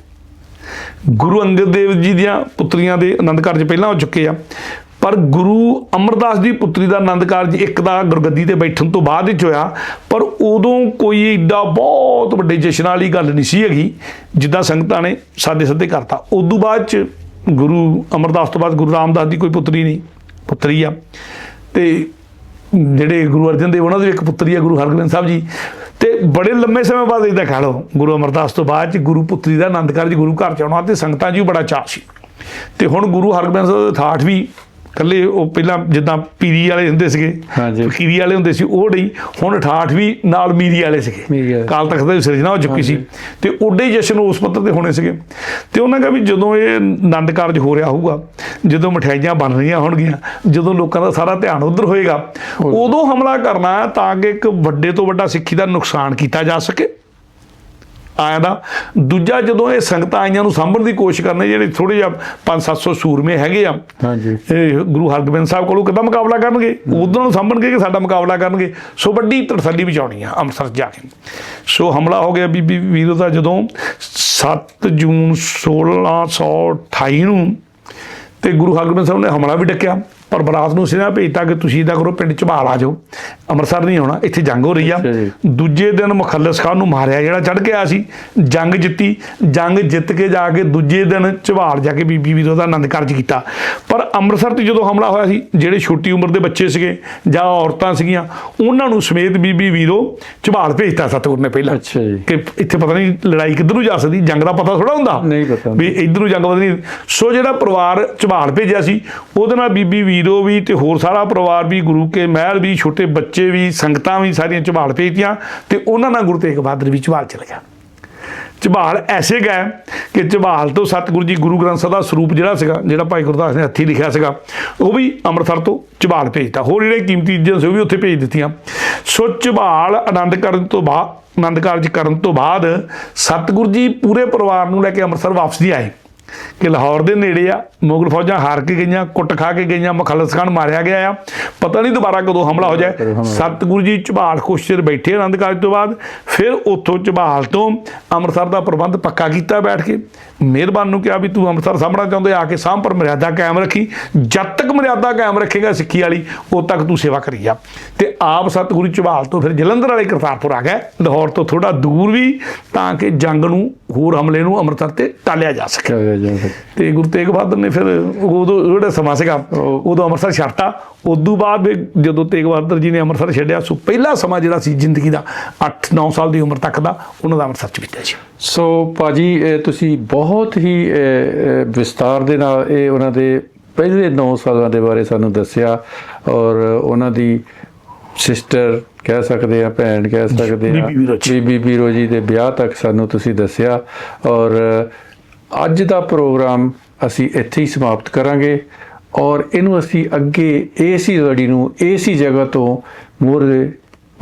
ਗੁਰੂ ਅੰਗਦ ਦੇਵ ਜੀ ਦੀਆਂ ਪੁੱਤਰੀਆਂ ਦੇ ਆਨੰਦ ਕਾਰਜ ਪਹਿਲਾਂ ਹੋ ਚੁੱਕੇ ਆ। ਪਰ ਗੁਰੂ ਅਮਰਦਾਸ ਦੀ ਪੁੱਤਰੀ ਦਾ ਆਨੰਦ ਕਾਰਜ ਇੱਕ ਦਾ ਗੁਰਗੱਦੀ ਤੇ ਬੈਠਣ ਤੋਂ ਬਾਅਦ ਵਿੱਚ ਹੋਇਆ। ਪਰ ਉਦੋਂ ਕੋਈ ਏਡਾ ਬਹੁਤ ਵੱਡੇ ਜਸ਼ਨ ਵਾਲੀ ਗੱਲ ਨਹੀਂ ਸੀ ਹੈਗੀ, ਜਿੱਦਾਂ ਸੰਗਤਾਂ ਨੇ ਸਾਦੇ ਸੱਦੇ ਕਰਤਾ। ਉਦੋਂ ਬਾਅਦ ਚ ਗੁਰੂ ਅਮਰਦਾਸ ਤੋਂ ਬਾਅਦ ਗੁਰੂ ਰਾਮਦਾਸ ਦੀ ਕੋਈ ਪੁੱਤਰੀ ਨਹੀਂ, ਪੁੱਤਰੀ ਆ। ਤੇ ਜਿਹੜੇ ਗੁਰੂ ਅਰਜਨ ਦੇਵ, ਉਹਨਾਂ ਦੇ ਇੱਕ ਪੁੱਤਰੀ ਆ, ਗੁਰੂ ਹਰਗੋਬਿੰਦ ਸਾਹਿਬ ਜੀ। ਤੇ ਬੜੇ ਲੰਮੇ ਸਮੇਂ ਬਾਅਦ ਇਹਦਾ ਖਾ ਲਓ ਗੁਰੂ ਅਮਰਦਾਸ ਤੋਂ ਬਾਅਦ ਚ ਗੁਰੂ ਪੁੱਤਰੀ ਦਾ ਆਨੰਦ ਕਾਰਜ ਗੁਰੂ ਘਰ ਚ ਆਉਣਾ ਤੇ ਸੰਗਤਾਂ ਜੀ ਬੜਾ ਚਾਅ ਸੀ। ਤੇ ਹੁਣ ਗੁਰੂ ਹਰਗੋਬਿੰਦ ਸਾਹਿਬ ਦਾ ਠਾਠ ਵੀ ਕੱਲੇ ਉਹ ਪਹਿਲਾਂ ਜਿੱਦਾਂ ਪੀਰੀ ਵਾਲੇ ਹੁੰਦੇ ਸੀਗੇ ਹਾਂਜੀ। ਫਕੀਰੀ ਵਾਲੇ ਹੁੰਦੇ ਸੀ ਉਹ ਨਹੀਂ ਹੁਣ ਠਾਠ ਵੀ ਨਾਲ ਮੀਰੀ ਵਾਲੇ ਸੀਗੇ। ਕਾਲ ਤਖਤ ਦੀ ਸਿਰਜਣਾ ਹੋ ਚੁੱਕੀ ਸੀ। ਤੇ ਉੱਡੇ ਜਸ਼ਨ ਉਸ ਪੱਧਰ ਤੇ ਹੋਣੇ ਸੀਗੇ। ਤੇ ਉਹਨਾਂ ਕਹਾ ਵੀ ਜਦੋਂ ਇਹ ਆਨੰਦ ਕਾਰਜ ਹੋ ਰਿਹਾ ਹੋਊਗਾ ਜਦੋਂ ਮਠਿਆਈਆਂ ਬਣ ਰਹੀਆਂ ਹੋਣਗੀਆਂ ਜਦੋਂ ਲੋਕਾਂ ਦਾ ਸਾਰਾ ਧਿਆਨ ਉਧਰ ਹੋਏਗਾ ਉਦੋਂ ਹਮਲਾ ਕਰਨਾ ਤਾਂ ਕਿ ਇੱਕ ਵੱਡੇ ਤੋਂ ਵੱਡਾ ਸਿੱਖੀ ਦਾ ਨੁਕਸਾਨ ਕੀਤਾ ਜਾ ਸਕੇ। ਆਇਆ ਦਾ। ਦੂਜਾ ਜਦੋਂ ਇਹ ਸੰਗਤਾਂ ਆਈਆਂ ਨੂੰ ਸਾਂਭਣ ਦੀ ਕੋਸ਼ਿਸ਼ ਕਰਨੇ ਜਿਹੜੇ ਥੋੜੇ ਜਿਹਾ 5-700 ਸੂਰਮੇ ਹੈਗੇ ਆ ਹਾਂਜੀ। ਇਹ ਗੁਰੂ ਹਰਗੋਬਿੰਦ ਸਾਹਿਬ ਕੋਲੋਂ ਕਿੱਦਾਂ ਮੁਕਾਬਲਾ ਕਰਨਗੇ? ਉਦੋਂ ਨੂੰ ਸਾਂਭਣਗੇ ਕਿ ਸਾਡਾ ਮੁਕਾਬਲਾ ਕਰਨਗੇ? ਸੋ ਵੱਡੀ ਤਸੱਲੀ ਬਚਾਉਣੀ ਆ ਅੰਮ੍ਰਿਤਸਰ ਜਾ ਕੇ। ਸੋ ਹਮਲਾ ਹੋ ਗਿਆ ਬੀਬੀ ਵੀਰੋ ਦਾ ਜਦੋਂ 7 ਜੂਨ 1628 ਨੂੰ ਤੇ ਗੁਰੂ ਹਰਗੋਬਿੰਦ ਸਾਹਿਬ ਨੇ ਹਮਲਾ ਵੀ ਡੱਕਿਆ। ਪਰ ਬਰਾਤ ਨੂੰ ਸਿਨਾ ਭੇਜਤਾ ਕਿ ਤੁਸੀਂ ਇਦਾਂ ਕਰੋ ਪਿੰਡ ਝਬਾਲ ਆ ਜਾਓ। ਅੰਮ੍ਰਿਤਸਰ ਨਹੀਂ ਆਉਣਾ ਇੱਥੇ ਜੰਗ ਹੋ ਰਹੀ ਆ। ਦੂਜੇ ਦਿਨ ਮੁਖੱਲਸ ਖਾਨ ਨੂੰ ਮਾਰਿਆ ਜਿਹੜਾ ਚੜ ਕੇ ਆਇਆ ਸੀ ਜੰਗ ਜਿੱਤੀ। ਜੰਗ ਜਿੱਤ ਕੇ ਜਾ ਕੇ ਦੂਜੇ ਦਿਨ ਝਬਾਲ ਜਾ ਕੇ ਬੀਬੀ ਵੀਰੋ ਦਾ ਆਨੰਦ ਕਾਰਜ ਕੀਤਾ। ਪਰ ਅੰਮ੍ਰਿਤਸਰ ਤੇ ਜਦੋਂ ਹਮਲਾ ਹੋਇਆ ਸੀ ਜਿਹੜੇ ਛੋਟੀ ਉਮਰ ਦੇ ਬੱਚੇ ਸੀਗੇ ਜਾਂ ਔਰਤਾਂ ਸੀਗੀਆਂ ਉਹਨਾਂ ਨੂੰ ਸਮੇਤ ਬੀਬੀ ਵੀਰੋ ਝਬਾਲ ਭੇਜਤਾ ਸਤਿਗੁਰ ਨੇ ਪਹਿਲਾਂ। ਅੱਛਾ ਜੀ। ਕਿ ਇੱਥੇ ਪਤਾ ਨਹੀਂ ਲੜਾਈ ਕਿੱਧਰ ਨੂੰ ਜਾ ਸਕਦੀ ਜੰਗ ਦਾ ਪਤਾ ਥੋੜਾ ਹੁੰਦਾ। ਨਹੀਂ ਪਤਾ। ਵੀ ਇੱਧਰ ਨੂੰ ਜੰਗ ਵਧਣੀ। ਸੋ ਜਿਹੜਾ ਪਰਿਵਾਰ ਝਬਾਲ ਭੇਜਿਆ ਸੀ ਉਹਦੇ ਨਾਲ ਬੀਬੀ ਵੀਰੋ ਵੀ ਤੇ ਹੋਰ ਸਾਰਾ ਪਰਿਵਾਰ ਵੀ, ਗੁਰੂ ਕੇ ਮਹਿਲ ਵੀ, ਛੋਟੇ ਬੱਚੇ ਵੀ, ਸੰਗਤਾਂ ਵੀ ਸਾਰੀਆਂ ਝਬਾਲ ਭੇਜਤੀਆਂ ਤੇ ਉਹਨਾਂ ਨਾਲ ਗੁਰੂ ਤੇਗ ਬਹਾਦਰ ਵੀ ਝਬਾਲ ਚਲ ਗਿਆ ਝਬਾਲ ਐਸੇ ਗਏ ਕਿ ਝਬਾਲ ਤੋਂ ਸਤਿਗੁਰੂ ਜੀ ਗੁਰੂ ਗ੍ਰੰਥ ਸਾਹਿਬ ਦਾ ਸਰੂਪ ਜਿਹੜਾ ਸੀਗਾ, ਜਿਹੜਾ ਭਾਈ ਗੁਰਦਾਸ ਨੇ ਹੱਥੀਂ ਲਿਖਿਆ ਸੀਗਾ, ਉਹ ਵੀ ਅੰਮ੍ਰਿਤਸਰ ਤੋਂ ਝਬਾਲ ਭੇਜਤਾ। ਹੋਰ ਜਿਹੜੇ ਕੀਮਤੀ ਚੀਜ਼ਾਂ ਸੀ ਉਹ ਵੀ ਉੱਥੇ ਭੇਜ ਦਿੱਤੀਆਂ। ਸੋ ਝਬਾਲ ਆਨੰਦ ਕਰਨ ਤੋਂ ਬਾਅਦ ਆਨੰਦ ਕਾਰਜ ਕਰਨ ਤੋਂ ਬਾਅਦ ਸਤਿਗੁਰੂ ਜੀ ਪੂਰੇ ਪਰਿਵਾਰ ਨੂੰ ਲੈ ਕੇ ਅੰਮ੍ਰਿਤਸਰ ਵਾਪਸ ਨਹੀਂ ਆਏ। ਕਿ ਲਾਹੌਰ ਦੇ ਨੇੜੇ ਆ ਮੁਗਲ ਫੌਜਾਂ ਹਾਰ ਕੇ ਗਈਆਂ ਕੁੱਟ ਖਾ ਕੇ ਗਈਆਂ ਮੁਖਲਸ ਖਾਨ ਮਾਰਿਆ ਗਿਆ ਆ। ਪਤਾ ਨਹੀਂ ਦੁਬਾਰਾ ਕਦੋਂ ਹਮਲਾ ਹੋ ਜਾਏ। ਸਤਿਗੁਰੂ ਜੀ ਝਬਾਲ ਕੁਛ ਚਿਰ ਬੈਠੇ ਆਨੰਦ ਕਾਰਜ ਤੋਂ ਬਾਅਦ ਫਿਰ ਉੱਥੋਂ ਝਬਾਲ ਤੋਂ ਅੰਮ੍ਰਿਤਸਰ ਦਾ ਪ੍ਰਬੰਧ ਪੱਕਾ ਕੀਤਾ ਬੈਠ ਕੇ। ਮਿਹਰਬਾਨ ਨੂੰ ਕਿਹਾ ਵੀ ਤੂੰ ਅੰਮ੍ਰਿਤਸਰ ਸਾਹਮਣਾ ਚਾਹੁੰਦੇ ਆ ਕੇ ਸਾਂਭ ਪਰ ਮਰਿਆਦਾ ਕਾਇਮ ਰੱਖੀ। ਜਦ ਤੱਕ ਮਰਿਆਦਾ ਕਾਇਮ ਰੱਖੇਗਾ ਸਿੱਖੀ ਵਾਲੀ ਉਦ ਤੱਕ ਤੂੰ ਸੇਵਾ ਕਰੀ ਜਾ। ਤੇ ਆਪ ਸਤਿਗੁਰੂ ਝਬਾਲ ਤੋਂ ਫਿਰ ਜਲੰਧਰ ਵਾਲੇ ਕਰਤਾਰਪੁਰ ਆ ਗਏ ਲਾਹੌਰ ਤੋਂ ਥੋੜਾ ਦੂਰ ਵੀ ਤਾਂ ਕਿ ਜੰਗ ਨੂੰ ਹੋਰ ਹਮਲੇ ਨੂੰ ਅੰਮ੍ਰਿਤਸਰ ਤੇ ਟਾਲਿਆ ਜਾ ਸਕੇ। ਚਲੋ ਜੀ ਫਿਰ। ਤੇ ਗੁਰੂ ਤੇਗ ਬਹਾਦਰ ਨੇ ਫਿਰ ਉਦੋਂ ਜਿਹੜਾ ਸਮਾਂ ਸੀਗਾ ਉਦੋਂ ਅੰਮ੍ਰਿਤਸਰ ਛੱਡਤਾ ਉਦੋਂ ਬਾਅਦ ਜਦੋਂ ਤੇਗ ਬਹਾਦਰ ਜੀ ਨੇ ਅੰਮ੍ਰਿਤਸਰ ਛੱਡਿਆ ਸੋ ਪਹਿਲਾ ਸਮਾਂ ਜਿਹੜਾ ਸੀ ਜ਼ਿੰਦਗੀ ਦਾ 8-9 ਸਾਲ ਦੀ ਉਮਰ ਤੱਕ ਦਾ ਉਹਨਾਂ ਦਾ ਅੰਮ੍ਰਿਤਸਰ ਚ ਬੀਤਿਆ ਸੀ ਸੋ ਇਹ ਤੁਸੀਂ ਬਹੁਤ ਹੀ ਵਿਸਤਾਰ ਦੇ ਨਾਲ ਇਹ ਉਹਨਾਂ ਦੇ ਪਹਿਲੇ 9 ਸਾਲਾਂ ਦੇ ਬਾਰੇ ਸਾਨੂੰ ਦੱਸਿਆ ਔਰ ਉਹਨਾਂ ਦੀ ਸਿਸਟਰ ਕਹਿ ਸਕਦੇ ਆ ਭੈਣ ਕਹਿ ਸਕਦੇ ਆ ਬੀਬੀ ਜੀ। ਵੀਰੋ ਜੀ ਦੇ ਵਿਆਹ ਤੱਕ ਸਾਨੂੰ ਤੁਸੀਂ ਦੱਸਿਆ ਔਰ ਅੱਜ ਦਾ ਪ੍ਰੋਗਰਾਮ ਅਸੀਂ ਇੱਥੇ ਹੀ ਸਮਾਪਤ ਕਰਾਂਗੇ ਔਰ ਇਹਨੂੰ ਅਸੀਂ ਅੱਗੇ ਇਸੇ ਲੜੀ ਨੂੰ ਇਸੇ ਜਗ੍ਹਾ ਤੋਂ ਮੋਰੇ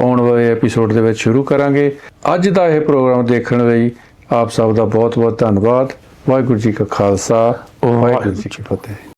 ਆਉਣ ਵਾਲੇ ਐਪੀਸੋਡ ਦੇ ਵਿੱਚ ਸ਼ੁਰੂ ਕਰਾਂਗੇ। ਅੱਜ ਦਾ ਇਹ ਪ੍ਰੋਗਰਾਮ ਦੇਖਣ ਲਈ ਆਪ ਸਭ ਦਾ ਬਹੁਤ ਬਹੁਤ ਧੰਨਵਾਦ। ਵਾਹਿਗੁਰੂ ਜੀ ਕਾ ਖਾਲਸਾ, ਵਾਹਿਗੁਰੂ ਜੀ ਕੀ ਫਤਿਹ।